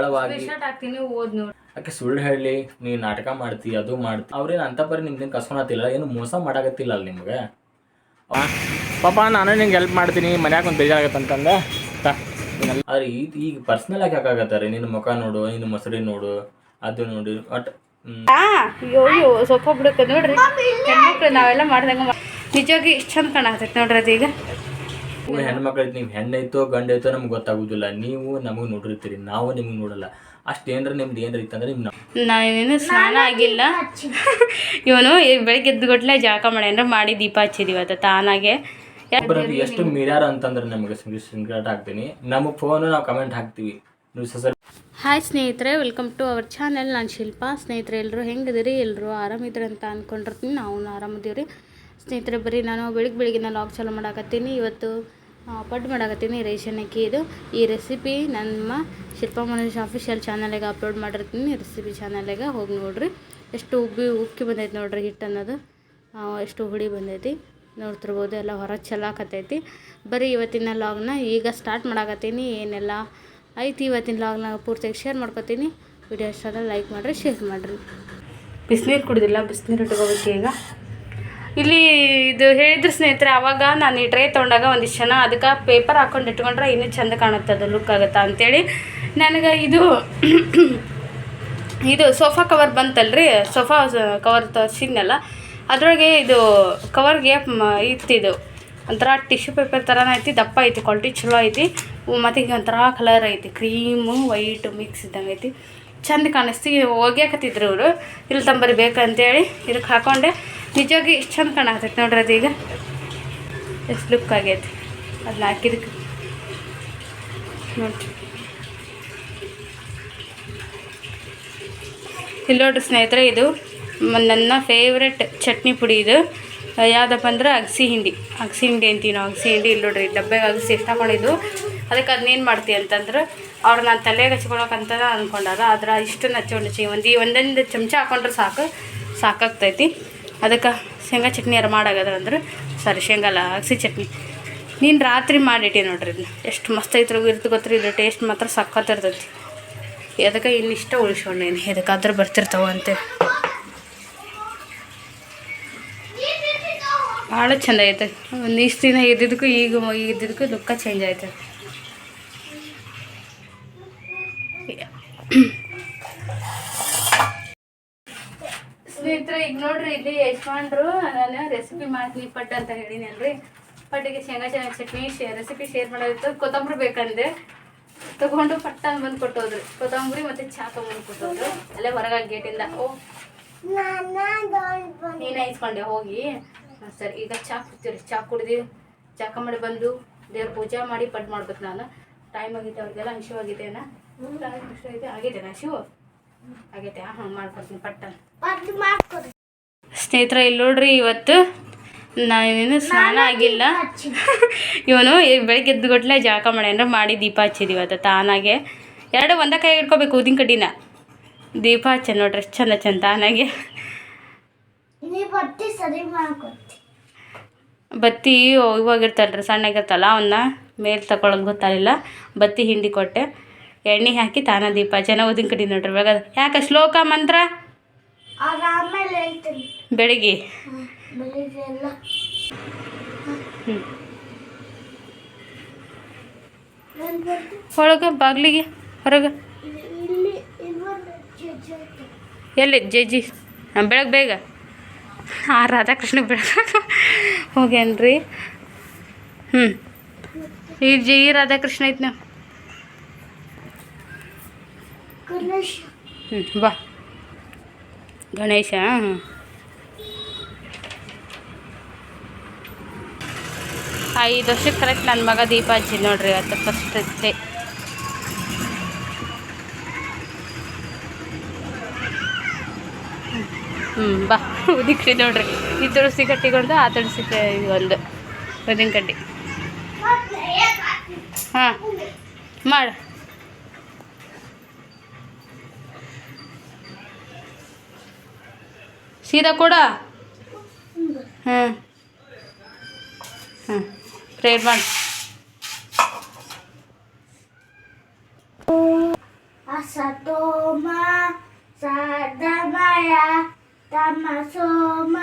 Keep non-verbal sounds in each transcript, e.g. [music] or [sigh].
ಆಳವಾಗಿ ಓದ್ ನೋಡಿ. ಆಕೆ ಸುಳ್ಳು ಹೇಳಿ ನೀ ನಾಟಕ ಮಾಡ್ತಿ ಅದು ಮಾಡ್ತಿ. ಅವ್ರೇನು ಅಂತ ಬರೀ ನಿಮ್ದೇನು ಕಸ್ಕೊಳತ್ತಿಲ್ಲ ಏನು ಮೋಸ ಮಾಡಾಕತ್ತಿಲ್ಲ ಅಲ್ಲಿ ನಿಮ್ಗೆ? ಪಾಪ ನಾನು ನಿಂಗೆ ಹೆಲ್ಪ್ ಮಾಡ್ತೀನಿ ಮನ್ಯಾಗ ಒಂದು ಬೇಜಾರಾಗತ್ತೆ ಅಂತಂದ. ತಾ, ಆದ್ರೆ ಈಗ ಈಗ ಪರ್ಸ್ನಲ್ ಆಗಿ ಹಾಕಾಗತ್ತಾರೆ ನಿನ್ನ ಮುಖ ನೋಡು ನಿನ್ನ ಮೊಸರಿ ನೋಡು ಅದು ನೋಡಿ ಬಟ್. ಅಯ್ಯೋ ಸೊಪ್ಪ ಬಿಡಕ್ಕೆ ನೋಡ್ರಿ. ನಾವೆಲ್ಲ ಮಾಡ್ದಂಗ ನಿಜವಾಗಿ ಇಷ್ಟು ಚಂದ ಕಾಣತೈತೆ ನೋಡ್ರಿ ಅದೀಗ ನೀವು ಹೆಣ್ಮಕ್ಳು ನೀವು ಹೆಣ್ಣೈತೋ ಗಂಡೈತೋ ನಮ್ಗೆ ಗೊತ್ತಾಗೋದಿಲ್ಲ. ನೀವು ನಮಗೆ ನೋಡಿರ್ತೀರಿ ನಾವು ನಿಮ್ಗೆ ನೋಡಲ್ಲ. ಅಷ್ಟು ಏನ್ರ ನಿಮ್ದು ಏನ್ರ ಇತ್ತಂದ್ರೆ ನಿಮ್ಮ ನಾನೇನು ಸ್ನಾನ ಆಗಿಲ್ಲ. [laughs] ಇವನು ಬೆಳಗ್ಗೆ ಎದ್ದು ಕೊಟ್ಲೆ ಜಾಕ ಮಾಡ್ಯಾನ್ರ ಮಾಡಿ ದೀಪ ಹಚ್ಚಿದೀವಿ ಇವತ್ತು ತಾನಾಗೆ. ಒಬ್ಬರದ್ದು ಎಷ್ಟು ಮೀಡ್ಯಾರ ಅಂತಂದ್ರೆ ನಮಗೆ ಸಿಂಗ್ರೇಟ್ ಹಾಕ್ತೀನಿ. ನಮ್ಮ ಫೋನು ನಾವು ಕಮೆಂಟ್ ಹಾಕ್ತೀವಿ. ನೀವು ಸೊಸೈಟಿ ಹಾಯ್ ಸ್ನೇಹಿತರೆ ವೆಲ್ಕಮ್ ಟು ಅವರ್ ಚಾನೆಲ್ ನಾನು ಶಿಲ್ಪಾ. ಸ್ನೇಹಿತರೆ ಎಲ್ಲರೂ ಹೆಂಗಿದಿರಿ ಎಲ್ಲರೂ ಆರಾಮಿದ್ರಿ ಅಂತ ಅಂದ್ಕೊಂಡಿರ್ತೀನಿ ನಾವು ಆರಾಮದೀವಿ ರೀ ಸ್ನೇಹಿತರೆ ಬರೀ ನಾನು ಬೆಳಿಗ್ಗೆ ಬೆಳಿಗ್ಗೆ ಲಾಗ್ ಚಾಲೂ ಮಾಡಾಕತ್ತೀನಿ. ಇವತ್ತು ಪಡ್ಡು ಮಾಡಾಕತ್ತೀನಿ ರೇಷನ್ ಅಕ್ಕಿ ಇದು ಈ ರೆಸಿಪಿ ನಮ್ಮ ಶಿಲ್ಪಾ ಮನೋಜ್ ಆಫಿಷಿಯಲ್ ಚಾನಲಿಗೆ ಅಪ್ಲೋಡ್ ಮಾಡಿರ್ತೀನಿ ರೆಸಿಪಿ ಚಾನಲಿಗೆ ಹೋಗಿ ನೋಡ್ರಿ. ಎಷ್ಟು ಉಬ್ಬಿ ಉಕ್ಕಿ ಬಂದೈತಿ ನೋಡ್ರಿ ಹಿಟ್ಟು ಅನ್ನೋದು. ಎಷ್ಟು ಹುಳಿ ಬಂದೈತಿ. ನೋಡ್ತಿರ್ಬೋದು ಎಲ್ಲ ಹೊರ ಚೆಲ್ಲಾಕತ್ತೈತಿ ಬರೀ ಇವತ್ತಿನ ಲಾಗ್ನ ಈಗ ಸ್ಟಾರ್ಟ್ ಮಾಡಾಕತ್ತೀನಿ. ಏನೆಲ್ಲ ಐತಿ ಇವತ್ತಿನ ಲಾಗ್ನ ಪೂರ್ತಿಯಾಗಿ ಶೇರ್ ಮಾಡ್ಕೊತೀನಿ. ವಿಡಿಯೋ ಇಷ್ಟ ಲೈಕ್ ಮಾಡಿರಿ ಶೇರ್ ಮಾಡಿರಿ. ಬಿಸಿನೀರು ಕುಡಿದಿಲ್ಲ, ಬಿಸಿನೀರು ಇಟ್ಕೋಬೇಕು ಈಗ. ಇಲ್ಲಿ ಇದು ಹೇಳಿದ್ರು ಸ್ನೇಹಿತರೆ, ಅವಾಗ ನಾನು ಈ ಟ್ರೇ ತೊಗೊಂಡಾಗ ಒಂದಿಷ್ಟು ಜನ ಅದಕ್ಕೆ ಪೇಪರ್ ಹಾಕೊಂಡು ಇಟ್ಕೊಂಡ್ರೆ ಇನ್ನೂ ಚೆಂದ ಕಾಣುತ್ತೆ ಅದು ಲುಕ್ ಆಗುತ್ತೆ ಅಂತೇಳಿ ನನಗೆ ಇದು [coughs] ಇದು ಸೋಫಾ ಕವರ್ ಬಂತಲ್ರಿ? ಸೋಫಾ ಕವರ್ ತರಿಸಿದ್ನಲ್ಲ, ಅದ್ರೊಳಗೆ ಇದು ಕವರ್ಗೆ ಇತ್ತಿದು, ಒಂಥರ ಟಿಶ್ಯೂ ಪೇಪರ್ ಥರನೇ ಐತಿ, ದಪ್ಪ ಐತಿ, ಕ್ವಾಲಿಟಿ ಚಲೋ ಐತಿ ಮತ್ತು ಈಗ ಒಂಥರ ಕಲರ್ ಐತಿ ಕ್ರೀಮು ವೈಟು ಮಿಕ್ಸ್ ಇದ್ದಂಗೆ ಐತಿ. ಚಂದ ಕಾಣಿಸ್ತಿ ಒಗ್ಯಾಕತ್ತಿದ್ರು ಇವರು ಇಲ್ಲಿ ತಂಬರಿ ಬೇಕಂತೇಳಿ ಇದಕ್ಕೆ ಹಾಕೊಂಡೆ. ನಿಜವಾಗಿ ಇಷ್ಟು ಚಂದ ಕಾಣತೈತಿ ನೋಡ್ರಿ ಅದೀಗ ಎಷ್ಟು ಲುಕ್ ಆಗೈತೆ. ಅದನ್ನ ಹಾಕಿದಕ್ಕೆ ನೋಡ್ರಿ ಇಲ್ಲಿ ನೋಡ್ರಿ ಸ್ನೇಹಿತರೆ ಇದು ನನ್ನ ಫೇವ್ರೆಟ್ ಚಟ್ನಿ ಪುಡಿ ಇದು. ಯಾವುದಪ್ಪ ಅಂದ್ರೆ ಅಗಸಿ ಹಿಂಡಿ. ಅಗಸಿ ಹಿಂಡಿ ಅಂತೀವಿ ನಾವು. ಅಗಸಿ ಹಿಂಡಿ ಇಲ್ಲಿ ನೋಡ್ರಿ ಡಬ್ಬೆಗೆ ಅಗಸಿ ಎಷ್ಟು ಹಾಕೊಂಡಿದ್ದು ಅದಕ್ಕೆ ಅದನ್ನೇನು ಮಾಡ್ತೀವಿ ಅಂತಂದ್ರೆ ಅವ್ರು ನಾನು ತಲೆಗೆ ಹಚ್ಕೊಳಕಂತ ಅಂದ್ಕೊಂಡಾರ ಆದ್ರೆ ಇಷ್ಟನ್ನು ಹಚ್ಕೊಂಡು ಒಂದು ಒಂದು ಒಂದೊಂದು ಚಮಚ ಹಾಕೊಂಡ್ರೆ ಸಾಕು. ಸಾಕಾಗ್ತೈತಿ. ಅದಕ್ಕೆ ಶೇಂಗಾ ಚಟ್ನಿ ಯಾರು ಮಾಡಾಗದ್ರ ಅಂದ್ರೆ, ಸಾರಿ ಶೇಂಗಾ ಅಲ್ಲ ಅಗಸಿ ಚಟ್ನಿ. ನೀನು ರಾತ್ರಿ ಮಾಡಿಟ್ಟಿ ನೋಡ್ರಿ ಇದನ್ನ ಎಷ್ಟು ಮಸ್ತ್ ಐತ್ರ ಇರ್ತು ಗೊತ್ತ್ರಿ ಇದ್ರ ಟೇಸ್ಟ್ ಮಾತ್ರ ಸಕ್ಕತ್ತಿರ್ತೈತಿ ಅದಕ್ಕೆ ಇನ್ನಿಷ್ಟ ಉಳಿಸ್ಕೊಂಡೇನಿ ಇದಕ್ಕಾದ್ರೆ ಬರ್ತಿರ್ತಾವ ಅಂತೇಳಿ ಭಾಳ ಚಂದ ಐತೆ. ಇಷ್ಟು ದಿನ ಇದ್ದಿದ್ದಕ್ಕೂ ಈಗ ಇದ್ದಿದ್ದಕ್ಕೂ ಲುಕ್ಕ ಚೇಂಜ್ ಆಯ್ತು. ಇಲ್ಲಿ ಯಜಮಾನ್ರು ನಾನು ರೆಸಿಪಿ ಮಾಡ್ತೀನಿ ಪಟ್ ಅಂತ ಹೇಳಿನಲ್ರಿ ಪಟ್ಟಿಗೆ ಶೇಂಗಾ ಚೆನ್ನಾಗಿ ಚಟ್ನಿ, ಶೇ ರೆಸಿಪಿ ಶೇರ್ ಮಾಡೋದಿತ್ತು. ಕೊತ್ತಂಬರಿ ಬೇಕಂದೆ. ತಗೊಂಡು ಪಟ್ಟ ಬಂದು ಕೊಟ್ಟೋದ್ರಿ. ಕೊತ್ತಂಬರಿ ಮತ್ತೆ ಚಾ ತಗೊಂಡು ಕೊಟ್ಟೋದ್ರು. ಅಲ್ಲೇ ಹೊರಗೆ ಗೇಟಿಂದ ಓ, ನೀನೇ ಇಸ್ಕೊಂಡೆ ಹೋಗಿ. ಸರಿ, ಈಗ ಚಾ ಕುಡ್ತೀರಿ ಚಾ ಕುಡ್ದು ಚಾಕ ಮಾಡಿ ಬಂದು ದೇವ್ರ ಪೂಜೆ ಮಾಡಿ ಪಟ್ ಮಾಡ್ಬೇಕು ನಾನು. ಟೈಮ್ ಆಗೈತೆ ಅವ್ರಿಗೆಲ್ಲ ಹಸಿವು ಆಗೈತೇನ ಆಗೈತೆ ಆಗೈತೇನ ಹಾ ಆಗೈತೆ, ಹಾಂ ಮಾಡ್ಕೊಡ್ತೀನಿ ಪಟ್ಟ ಸ್ನೇಹಿತರೆ ಇಲ್ಲಿ ನೋಡ್ರಿ ಇವತ್ತು ನಾನೇನು ಸ್ನಾನ ಆಗಿಲ್ಲ. ಇವನು ಬೆಳಗ್ಗೆ ಎದ್ದು ಗಟ್ಲೆ ಜಾಕ ಮಾಡ್ಯಾನ್ರ ಮಾಡಿ ದೀಪ ಹಚ್ಚಿದ್ವಿ ಇವತ್ತು ತಾನಾಗೆ. ಎರಡು ಒಂದ ಕೈ ಇಟ್ಕೋಬೇಕು ಊದಿನ ಕಡ್ಡಿನ. ದೀಪ ಹಚ್ಚ ನೋಡ್ರಿ ಎಷ್ಟು ಚಂದ ಚಂದ ತಾನಾಗೆ. ಬತ್ತಿ ಇವಾಗಿರ್ತಲ್ರಿ ಸಣ್ಣಗಿರ್ತಲ್ಲ ಅವನ್ನ ಮೇಲೆ ತಗೊಳಕ್ ಗೊತ್ತಾಗಲಿಲ್ಲ. ಬತ್ತಿ ಹಿಂಡಿ ಕೊಟ್ಟೆ. ಎಣ್ಣೆ ಹಾಕಿ ತಾನ ದೀಪ ಚೆನ್ನಾಗಿ ಊದಿನ ಕಡ್ಡಿ ನೋಡ್ರಿ ಬೇಗ ಯಾಕೆ ಶ್ಲೋಕ ಮಂತ್ರ? ಬೆಳಿಗ್ಗೆ ಹ್ಞೂ ಒಳಗೆ ಬಾಗಿಲಿಗೆ ಹೊರಗೆ ಎಲ್ಲಿ ಜಜ್ಜಿ ಹಾಂ ಬೆಳಗ್ಗೆ ಬೇಗ ಹಾಂ ರಾಧಾಕೃಷ್ಣ ಬೆಳಗ್ಗೆ ಹೋಗ್ಯಾನ್ರಿ ಹ್ಞೂ ಈ ಜಿ ಈ ರಾಧಾಕೃಷ್ಣ ಐತೆ ನಾವು ಹ್ಞೂ ಬಾ ಗಣೇಶ. ಐದು ವರ್ಷಕ್ಕೆ ಕರೆಕ್ಟ್ ನನ್ನ ಮಗ ದೀಪ ಹಚ್ಚಿ ನೋಡ್ರಿ, ಅದು ಫಸ್ಟ್ ಡೇ ಹ್ಞೂ ಬಾ, ಉದಿಕ್ರಿ ನೋಡ್ರಿ. ಈ ತುಳಸಿ ಕಟ್ಟಿಗೊಂದು, ಆ ತುಳಸಿ ಒಂದು ಉದಿನ ಕಡ್ಡಿ ಹಾಂ, ಮಾಡು. ಸೀದಾ ಕೊಡ ಹಾಂ ಹಾಂ ಪ್ರೇಯರ್ ಮಾಡಿ ಸತೋಮ ಸದಮಯ ತಮಸೋಮ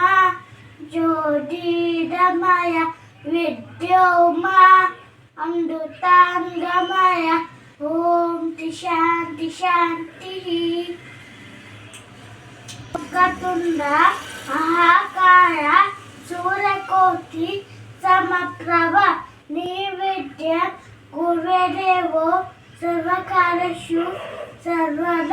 ಜ್ಯೋತಿರ್ಗಮಯ ವಿದ್ಯೋಮ ಅಮೃತಾಂಗಮಯ ಓಂ ಕತುಂಡ ಮಹಾಕಾಯ ಸೂರ್ಯಕೋಟಿ ಸಮಪ್ರಭ ನೈವೇದ್ಯ ಗುರುದೇವೋ ಸರ್ವಕಾಲೇಶು ಸರ್ವದ.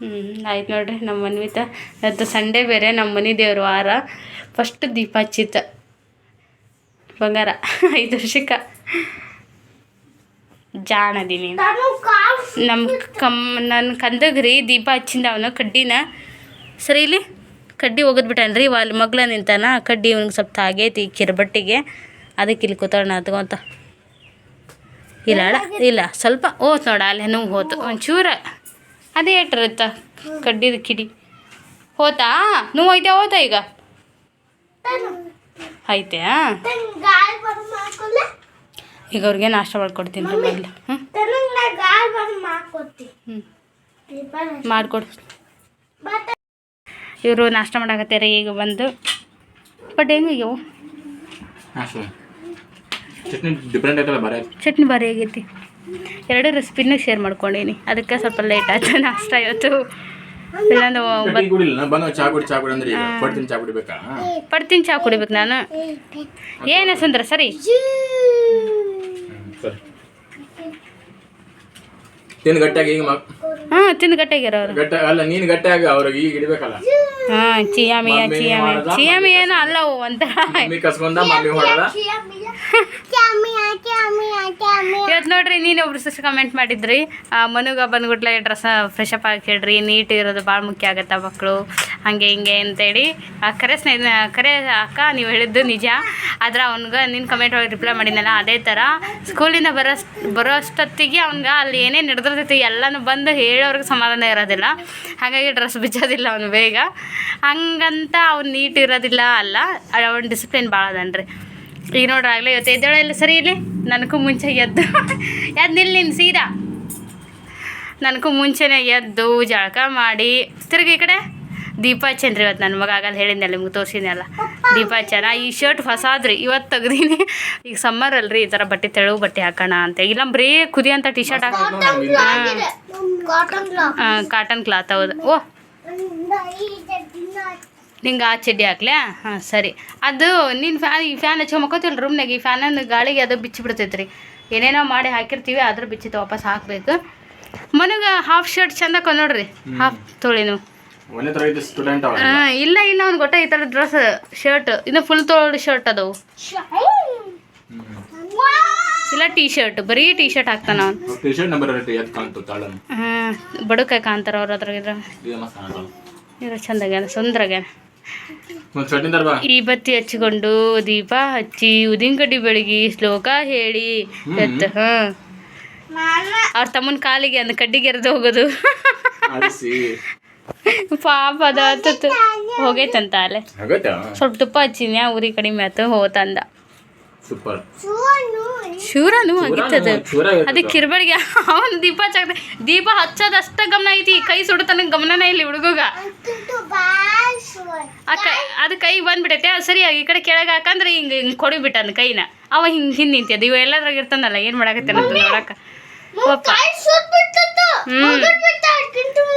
ಹ್ಞೂ ಆಯ್ತು ನೋಡ್ರಿ ನಮ್ಮ ಮನ್ವಿತ ಇವತ್ತು ಸಂಡೇ ಬೇರೆ, ನಮ್ಮ ಮನೆ ದೇವ್ರ ವಾರ. ಫಸ್ಟ್ ದೀಪ ಹಚ್ಚಿತ್ತ ಬಂಗಾರ. ಐದು ವರ್ಷಕ್ಕೆ. ಜಾಣದೀನಿ. ಅದೀನಿ ನಮ್ಮ ಕಮ್ ನನ್ನ ಕಂದಗ್ರಿ ದೀಪ ಹಚ್ಚಿಂದ ಅವನು ಕಡ್ಡಿನ. ಸರಿ ಇಲ್ಲಿ ಕಡ್ಡಿ ಒಗದ್ಬಿಟ್ಟಾನ ರೀ ಅಲ್ಲಿ ಮಗ್ಲ ನಿಂತಾನ ಕಡ್ಡಿ ಇವ್ನಿಗೆ ಸ್ವಲ್ಪ ತಾಗೈತಿ ಕಿರ್ಬಟ್ಟಿಗೆ ಅದಕ್ಕೆ ಇಲ್ಲಿ ಕೂತಾಳ ಅದ್ಕೊಂತ. ಇಲ್ಲ ಅಡ ಇಲ್ಲ ಸ್ವಲ್ಪ ಓತ್ ನೋಡ ಅಲ್ಲಿ ನೋವು ಹೋತು ಒಂಚೂರ. ಅದೇ ಏಟ್ರತ್ತ ಕಡ್ಡಿದ ಕಿಡಿ. ಹೋತಾ? ನೋವು ಐತೆ ಹೋತ ಈಗ? ಐತೆ ತನ್ ಗಾಲ್ ಬಂದ್ ಮಾಡ್ಕೊಲ್ಲ ಈಗ ಅವ್ರಿಗೆ ನಾಷ್ಟ ಮಾಡ್ಕೊಡ್ತೀನಿ ರೀ ಮೊದಲು. ಹ್ಞೂ ಮಾಡಿಕೊಡು. ಇವರು ನಾಷ್ಟ ಮಾಡಾಕತ್ತಾರೆ ಈಗ ಬಂದು. ಬಟ್ ಹೆಂಗ ಹಾಂ ಸರ್ ಚಟ್ನಿ ಡಿಫ್ರೆಂಟ್ ಐತಲ್ಲ ಬರೀ. ಚಟ್ನಿ ಭಾರಿ ಆಗೈತಿ. ಎರಡು ರೆಸಿಪಿನ ಶೇರ್ ಮಾಡ್ಕೊಂಡೀನಿ. ಅದಕ್ಕೆ ಸ್ವಲ್ಪ ಲೇಟ್ ಆಯ್ತು ನಾಷ್ಟ ಇವತ್ತು. ಪಡ್ತೀನಿ ಚಾ ಕುಡಿಬೇಕು ನಾನು. ಏನ ಸುಂದ್ರ ಸರಿ? ಸರಿ. ತಿಂದು ಗಟ್ಟಿಯಾಗಿ ಈಗ ಮಕ್ ಹಾಂ ತಿಂದು ಗಟ್ಟಿಯಾಗಿರ ಅವರು. ಗಟ್ಟ ಅಲ್ಲ ನೀನು ಗಟ್ಟಿಯಾಗಿ ಅವ್ರಿಗೆ ಈಗ ಇಡಬೇಕಲ್ಲ? ಹಾಂ ಚಿಯಾಮಿ ಮಾಡ್ದ, ಚಿಯಾಮಿ ಏನೋ ಅಲ್ಲ ಒಂಥರ. ಮಮ್ಮಿ ಕಸ್ಕೊಂಡ ಮಮ್ಮಿ ಹೊಡೆದ? ಇವತ್ತು ನೋಡ್ರಿ, ನೀನು ಒಬ್ರು ಸಿಸ್ಟರ್ ಕಮೆಂಟ್ ಮಾಡಿದ್ರಿ. ಮನುಗ ಬಂದ್ಬಿಟ್ಲೆ ಡ್ರೆಸ್ ಫ್ರೆಶ್ ಅಪ್ ಆಗಿ ಹೇಳ್ರಿ, ನೀಟ್ ಇರೋದು ಭಾಳ ಮುಖ್ಯ ಆಗತ್ತೆ ಮಕ್ಕಳು ಹಾಗೆ ಹಿಂಗೆ ಅಂತೇಳಿ. ಕರೆ ಸ್ನೇಹ ಕರೆ ಅಕ್ಕ, ನೀವು ಹೇಳಿದ್ದು ನಿಜ. ಆದ್ರೆ ಅವ್ನಿಗೆ ನಿನ್ನ ಕಮೆಂಟ್ ಒಳಗೆ ರಿಪ್ಲೈ ಮಾಡಿದ್ನಲ್ಲ, ಅದೇ ಥರ ಸ್ಕೂಲಿಂದ ಬರೋ ಬರೋ ಅಷ್ಟೊತ್ತಿಗೆ ಅವ್ನಿಗೆ ಅಲ್ಲಿ ಏನೇ ನಡೆದಿರ್ತೈತಿ, ಎಲ್ಲನೂ ಬಂದು ಹೇಳೋರ್ಗೆ ಸಮಾಧಾನ ಇರೋದಿಲ್ಲ. ಹಾಗಾಗಿ ಡ್ರೆಸ್ ಬಿಚ್ಚೋದಿಲ್ಲ ಅವನು ಬೇಗ ಹಂಗಂತ ಅವ್ನು ನೀಟ್ ಇರೋದಿಲ್ಲ ಅಲ್ಲ, ಅವ್ನ ಡಿಸಿಪ್ಲಿನ್ ಭಾಳ ಅದನ್ರಿ. ಈಗ ನೋಡ್ರಿ ಆಗಲೇ ಇವತ್ತು ಎದ್ದೇಳ ಇಲ್ಲ ಸರಿ ಇಲ್ಲಿ ನನಗೂ ಮುಂಚೆ ಎದ್ದು. ಎದ್ದು ನಿಲ್ಲ ನಿನ್ನ ಸೀದಾ. ನನಗೂ ಮುಂಚೆನೇ ಎದ್ದು ಜಳಕ ಮಾಡಿ. ತಿರುಗಿ ಈ ಕಡೆ. ದೀಪ ಹಚ್ಚೇನ್ರಿ ಇವತ್ತು ನನ್ನ ಮಗ ಆಗಲ್ಲ ಹೇಳಿದ್ನಲ್ಲ ನಿಮ್ಗೆ ತೋರಿಸಿದ್ನಲ್ಲ. ದೀಪ ಹಚ್ಚನ? ಈ ಶರ್ಟ್ ಹೊಸಾದ್ರಿ. ಇವತ್ತು ತೆಗ್ದೀನಿ. ಈಗ ಸಮ್ಮರ್ ಅಲ್ರಿ ಈ ಥರ ಬಟ್ಟೆ ತೆಳು ಬಟ್ಟೆ ಹಾಕೋಣ ಅಂತ. ಇಲ್ಲ ಬರೀ ಕುದಿ ಅಂತ ಟಿ ಶರ್ಟ್ ಹಾಕೋಣ ಕಾಟನ್ ಕ್ಲಾತ್ ಕಾಟನ್ ಕ್ಲಾತ್ ಹೌದು. ಓ. ನಿಂಗೆ ಆ ಚಡ್ಡಿ ಹಾಕ್ಲ್ಯಾ ಹಾಂ ಸರಿ. ಅದು ನೀನು ಫ್ಯಾನ್ ಈ ಫ್ಯಾನ್ ಹಚ್ಕೊಂಬಕೋತಿಲ್ಲ ಮಕ್ಕೋತಿಲ್ಲ ರೂಮ್ನಾಗ. ಈ ಫ್ಯಾನನ್ನು ಗಾಳಿಗೆ ಅದು ಬಿಚ್ಚಿ ಬಿಡ್ತೈತೆ ರೀ ಏನೇನೋ ಮಾಡಿ ಹಾಕಿರ್ತೀವಿ ಅದ್ರ ಬಿಚ್ಚಿತ ವಾಪಸ್ ಹಾಕಬೇಕು. ಮನೆಗೆ ಹಾಫ್ ಶರ್ಟ್ ಚಂದ ನೋಡ್ರಿ. ಹಾಫ್ ತೊಳಿನು ಹಾಂ ಇಲ್ಲ ಇಲ್ಲ ಅವ್ನು ಗೊಟ್ಟ ಈ ಥರ ಡ್ರೆಸ್ ಶರ್ಟ್ ಇನ್ನು ಫುಲ್ ತೊಳಿ ಶರ್ಟ್ ಅದವು. ಇಲ್ಲ ಟೀ ಶರ್ಟ್ ಬರೀ ಟೀ ಶರ್ಟ್ ಹಾಕ್ತಾನ ಅವ್ನು. ಟೀ ಶರ್ಟ್ ನಂಬರ್ ಹಾಂ ಬಡುಕಾಯಿ ಕಾಂತಾರ ಅವ್ರ ಅದ್ರಾಗ ಇದ್ರ ಇದ್ರ ಚಂದಾಗ್ಯಾನ ಸುಂದ್ರಾಗ್ಯಾನ ಈ ಬತ್ತಿ ಹಚ್ಚಿಕೊಂಡು ದೀಪ ಹಚ್ಚಿ ಉದಿನ ಕಡ್ಡಿ ಬೆಳಗಿ ಶ್ಲೋಕ ಹೇಳಿ. ಎತ್ತ ಹಾ. ಅವ್ರ ತಮ್ಮನ ಕಾಲಿಗೆ ಅಂದ ಕಡ್ಡಿಗೆ ಎರೆದು ಹೋಗೋದು. ಪಾಪ ಅದ ಹತ್ತತ್ತು ಹೋಗೈತಂತ ಅಲ್ಲೇ. ಸ್ವಲ್ಪ ತುಪ್ಪ ಹಚ್ಚಿನ ಊರಿ ಕಡಿಮೆ ಆಯ್ತು ಹೋತಂದ ಸೂಪರ್. ಶೂರನು ಆಗಿತ್ತದು ಅದೇ ಅದಕ್ಕೆ ಕಿರ್ಬಡಿಗೆ ಅವನು ದೀಪ ಹಚ್ಚ ದೀಪ ಹಚ್ಚೋದಷ್ಟ ಗಮನ ಐತಿ. ಕೈ ಸುಡತನ ಗಮನನೇ ಇಲ್ಲಿ ಹುಡುಗ ಆ ಕೈ ಅದು ಕೈ ಬಂದ್ಬಿಟ್ಟೈತೆ ಅದು ಸರಿಯಾಗಿ ಈ ಕಡೆ ಕೆಳಗೆ ಹಾಕಂದ್ರೆ ಹಿಂಗೆ ಹಿಂಗೆ ಕೊಡಿಬಿಟ್ಟಂದು ಕೈನ. ಅವ ಹಿಂಗೆ ಹಿಂದ್ ನಿಂತಿದ್ದು ಇವ ಎಲ್ಲದ್ರಾಗ ಇರ್ತಾನಲ್ಲ ಏನು ಮಾಡಾಕತ್ತೆ ಅಂತ ನೋಡಕ್ಕೆ ಒಪ್ಪ. ಹ್ಞೂ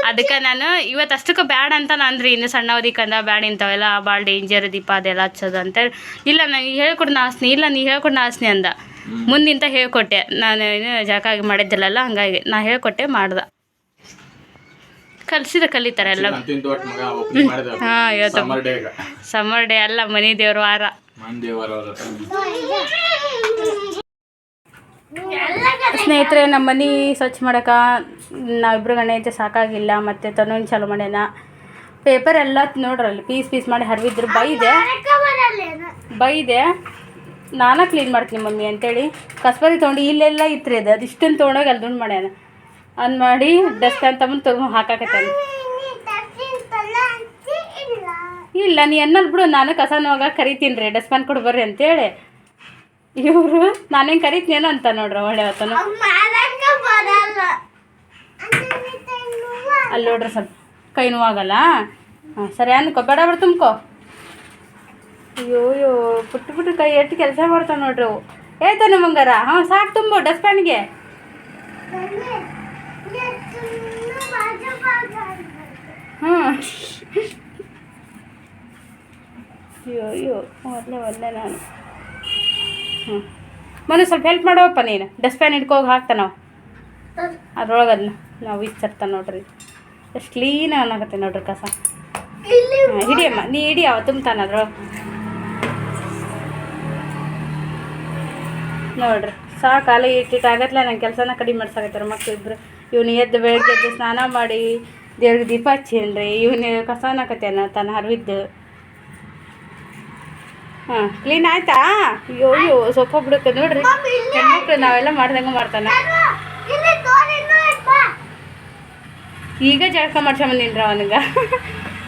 ಅದಕ್ಕೆ ನಾನು ಇವತ್ತು ಅಷ್ಟಕ್ಕೆ ಬ್ಯಾಡ ಅಂತ ನಾನು ಇನ್ನು ಸಣ್ಣವದಿಕ್ಕಂದ ಬ್ಯಾಡ ಇಂಥವೆಲ್ಲ ಭಾಳ ಡೇಂಜರ್ ದೀಪ ಅದೆಲ್ಲ ಹಚ್ಚೋದು ಅಂತೇಳಿ ಇಲ್ಲ ನಾನು ಹೇಳ್ಕೊಡ್ನ ಆಸ್ನಿ. ಇಲ್ಲ ನೀ ಹೇಳ್ಕೊಡ್ನ ಆಸ್ನಿ ಅಂದ. ಮುಂದಿಂತ ಹೇಳ್ಕೊಟ್ಟೆ ನಾನು ಏನು ಜಾಕಾಗಿ ಮಾಡಿದ್ದಿಲ್ಲಲ್ಲ ಹಂಗಾಗಿ ನಾ ಹೇಳ್ಕೊಟ್ಟೆ ಮಾಡ್ದೆ. ಕಲಿಸಿದ ಕಲಿತಾರೆ ಎಲ್ಲ. ಹಾ ಒಟ್ಟು ಮಗ ಓಪನಿಂಗ್ ಮಾಡಿದ ಹಾಂ ಇವತ್ತು ಸಮ್ಮರ್ ಡೇ ಸಮ್ಮರ್ ಡೇ ಅಲ್ಲ ಮನೆ ದೇವ್ರ ವಾರ. ಮಂದೇವರ ಸ್ನೇಹಿತರೆ ನಮ್ಮ ಮನೆ ಸ್ವಚ್ಛ ಮಾಡೋಕೆ ನಾವಿಬ್ರು ಗಣೆ ಐತೆ ಸಾಕಾಗಿಲ್ಲ ಮತ್ತು ತನೂನ್ ಚಾಲು ಮಾಡ್ಯಾನ ಪೇಪರ್ ಎಲ್ಲ ನೋಡ್ರಲ್ಲಿ ಪೀಸ್ ಪೀಸ್ ಮಾಡಿ ಹರಿವಿದ್ರು ಬೈದೆ. ಬೈದೆ. ನಾನೇ ಕ್ಲೀನ್ ಮಾಡ್ತೀನಿ ಮಮ್ಮಿ ಅಂತೇಳಿ. ಕಸ್ಬರಿ ತೊಗೊಂಡು ಇಲ್ಲೆಲ್ಲ ಇತ್ರಿ ಅದು. ಅದಿಷ್ಟನ್ನು ತೊಗೊಂಡೋಗಿ ಅಲ್ಲಿ ದುಂಡು ಮಾಡ್ಯಾನ. ಅದು ಮಾಡಿ ಡಸ್ಟ್ ಅಂತ ಮುಂದೆ ತೊಗೊಂಡು ಹಾಕಾಕತ್ತಾನ. ಇಲ್ಲ, ನೀ ಅನ್ನಲ್ ಬಿಡು. ನಾನು ಕಸನ ಹೋಗಾಕ ಕರಿತೀನಿ ರೀ. ಡಸ್ಟ್ಬಿನ್ ಕೊಡು ಬರ್ರಿ ಅಂತೇಳಿ. ಇವರು, ನಾನೇನು ಕರಿತೀನೇನೋ ಅಂತ ನೋಡ್ರಿ ಒಳ್ಳೆ ಹೊತ್ತನು. ಅಲ್ಲಿ ನೋಡ್ರಿ ಸ್ವಲ್ಪ. ಕೈ ನೋವಾಗಲ್ಲ ಹಾಂ, ಸರಿ, ಅನ್ಕೋ. ಬೇಡ ಬಿಡು, ತುಂಬ್ಕೋ. ಅಯ್ಯೋ ಪುಟ್ಟ ಪುಟ್ಟ ಕೈ ಎಟ್ಟು ಕೆಲಸ ಮಾಡ್ತಾವೆ ನೋಡ್ರಿ ಅವು. ಏತ ಮಂಗಾರ ಹಾಂ, ಸಾಕು ತುಂಬು ಡಸ್ಟ್ಬ್ಯಾನ್ಗೆ ಹ್ಞೂ ಅಯ್ಯೋ ಒಳ್ಳೆ ಒಳ್ಳೆ ನಾನು. ಹ್ಞೂ ಮೊನ್ನೆ ಸ್ವಲ್ಪ ಹೆಲ್ಪ್ ಮಾಡೋಪ್ಪ ನೀನು. ಡಸ್ಟ್ಬ್ಯಾನ್ ಹಿಡ್ಕೋಗಿ ನಾವು. ಅದ್ರೊಳಗೆ ಅದನ್ನ ನಾವು ಇಚ್ಚರ್ತ ನೋಡ್ರಿ. ಎಷ್ಟು ಕ್ಲೀನ್ ಅನ್ನಕತ್ತೆ ನೋಡ್ರಿ ಕಸ. ಹಿಡಿಯಮ್ಮ, ನೀ ಹಿಡಿಯವ ತುಂಬ್ತಾನ ಅದ್ರೊಳಗೆ. ನೋಡ್ರಿ, ಸಾಕು ಅಲ್ಲ ಇಟ್ಟಿಟ್ಟು ಆಗತ್ಲೆ ನಂಗೆ ಕೆಲಸನ ಕಡಿಮೆ ಮಾಡ್ಸಾಕತ್ತಾರ ಇಬ್ರು. ಇವ್ನು ಎದ್ದು ಬೆಳಗ್ಗೆ ಎದ್ದು ಸ್ನಾನ ಮಾಡಿ, ದೇವ್ರಿಗೆ ದೀಪ ಹಚ್ಚೇನ್ರಿ, ಇವನು ಕಸ ಅನ್ನಕತ್ತೇನ ತನ್ನ ಹರಿವಿದ್ದು. ಹಾಂ ಕ್ಲೀನ್ ಆಯ್ತಾ? ಅಯ್ಯೋ ಅಯ್ಯೋ, ಸೊಪ್ಪ ಬಿಡುತ್ತೆ ನೋಡ್ರಿ. ಹೆಣ್ಮಕ್ಳು ನಾವೆಲ್ಲ ಮಾಡ್ದಂಗೆ ಮಾಡ್ತಾನೆ. ಈಗ ಜಳಕ ಮಾಡ್ಸ್ಕೊಂಬಂದಿನ್ರಿ ಅವನಿಗೆ.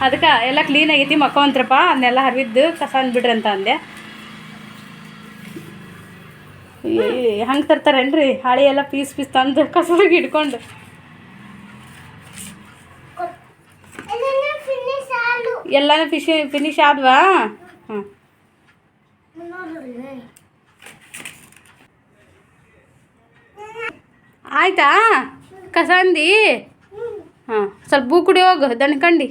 ಅದಕ್ಕೆ ಎಲ್ಲ ಕ್ಲೀನ್ ಆಗೈತಿ, ಮಕ್ಕೊಂತ್ರಪ್ಪ ಅದನ್ನೆಲ್ಲ ಹರಿವಿದ್ದು ಕಸ ಅಂದ್ಬಿಡ್ರಿ ಅಂತ ಅಂದೆ. ಹಂಗೆ ತರ್ತಾರೇನ್ರಿ ಹಾಳಿ ಎಲ್ಲ ಪೀಸ್ ಪೀಸ್ ತಂದು ಕಸದಾಗ ಇಟ್ಕೊಂಡು ಇದನ್ನ finish ಆಲು. ಎಲ್ಲನೂ ಫಿಶ್ ಫಿನಿಶ್ ಆದ್ವಾ ಹ್ಞೂ ನೋಡ್ರಿ. ಆಯ್ತಾ ಕಸ ಅಂದಿ ಹಾಂ ಸ್ವಲ್ಪ ಬೂ ಕುಡಿ ಹೋಗು ದಣ್ಕಂಡು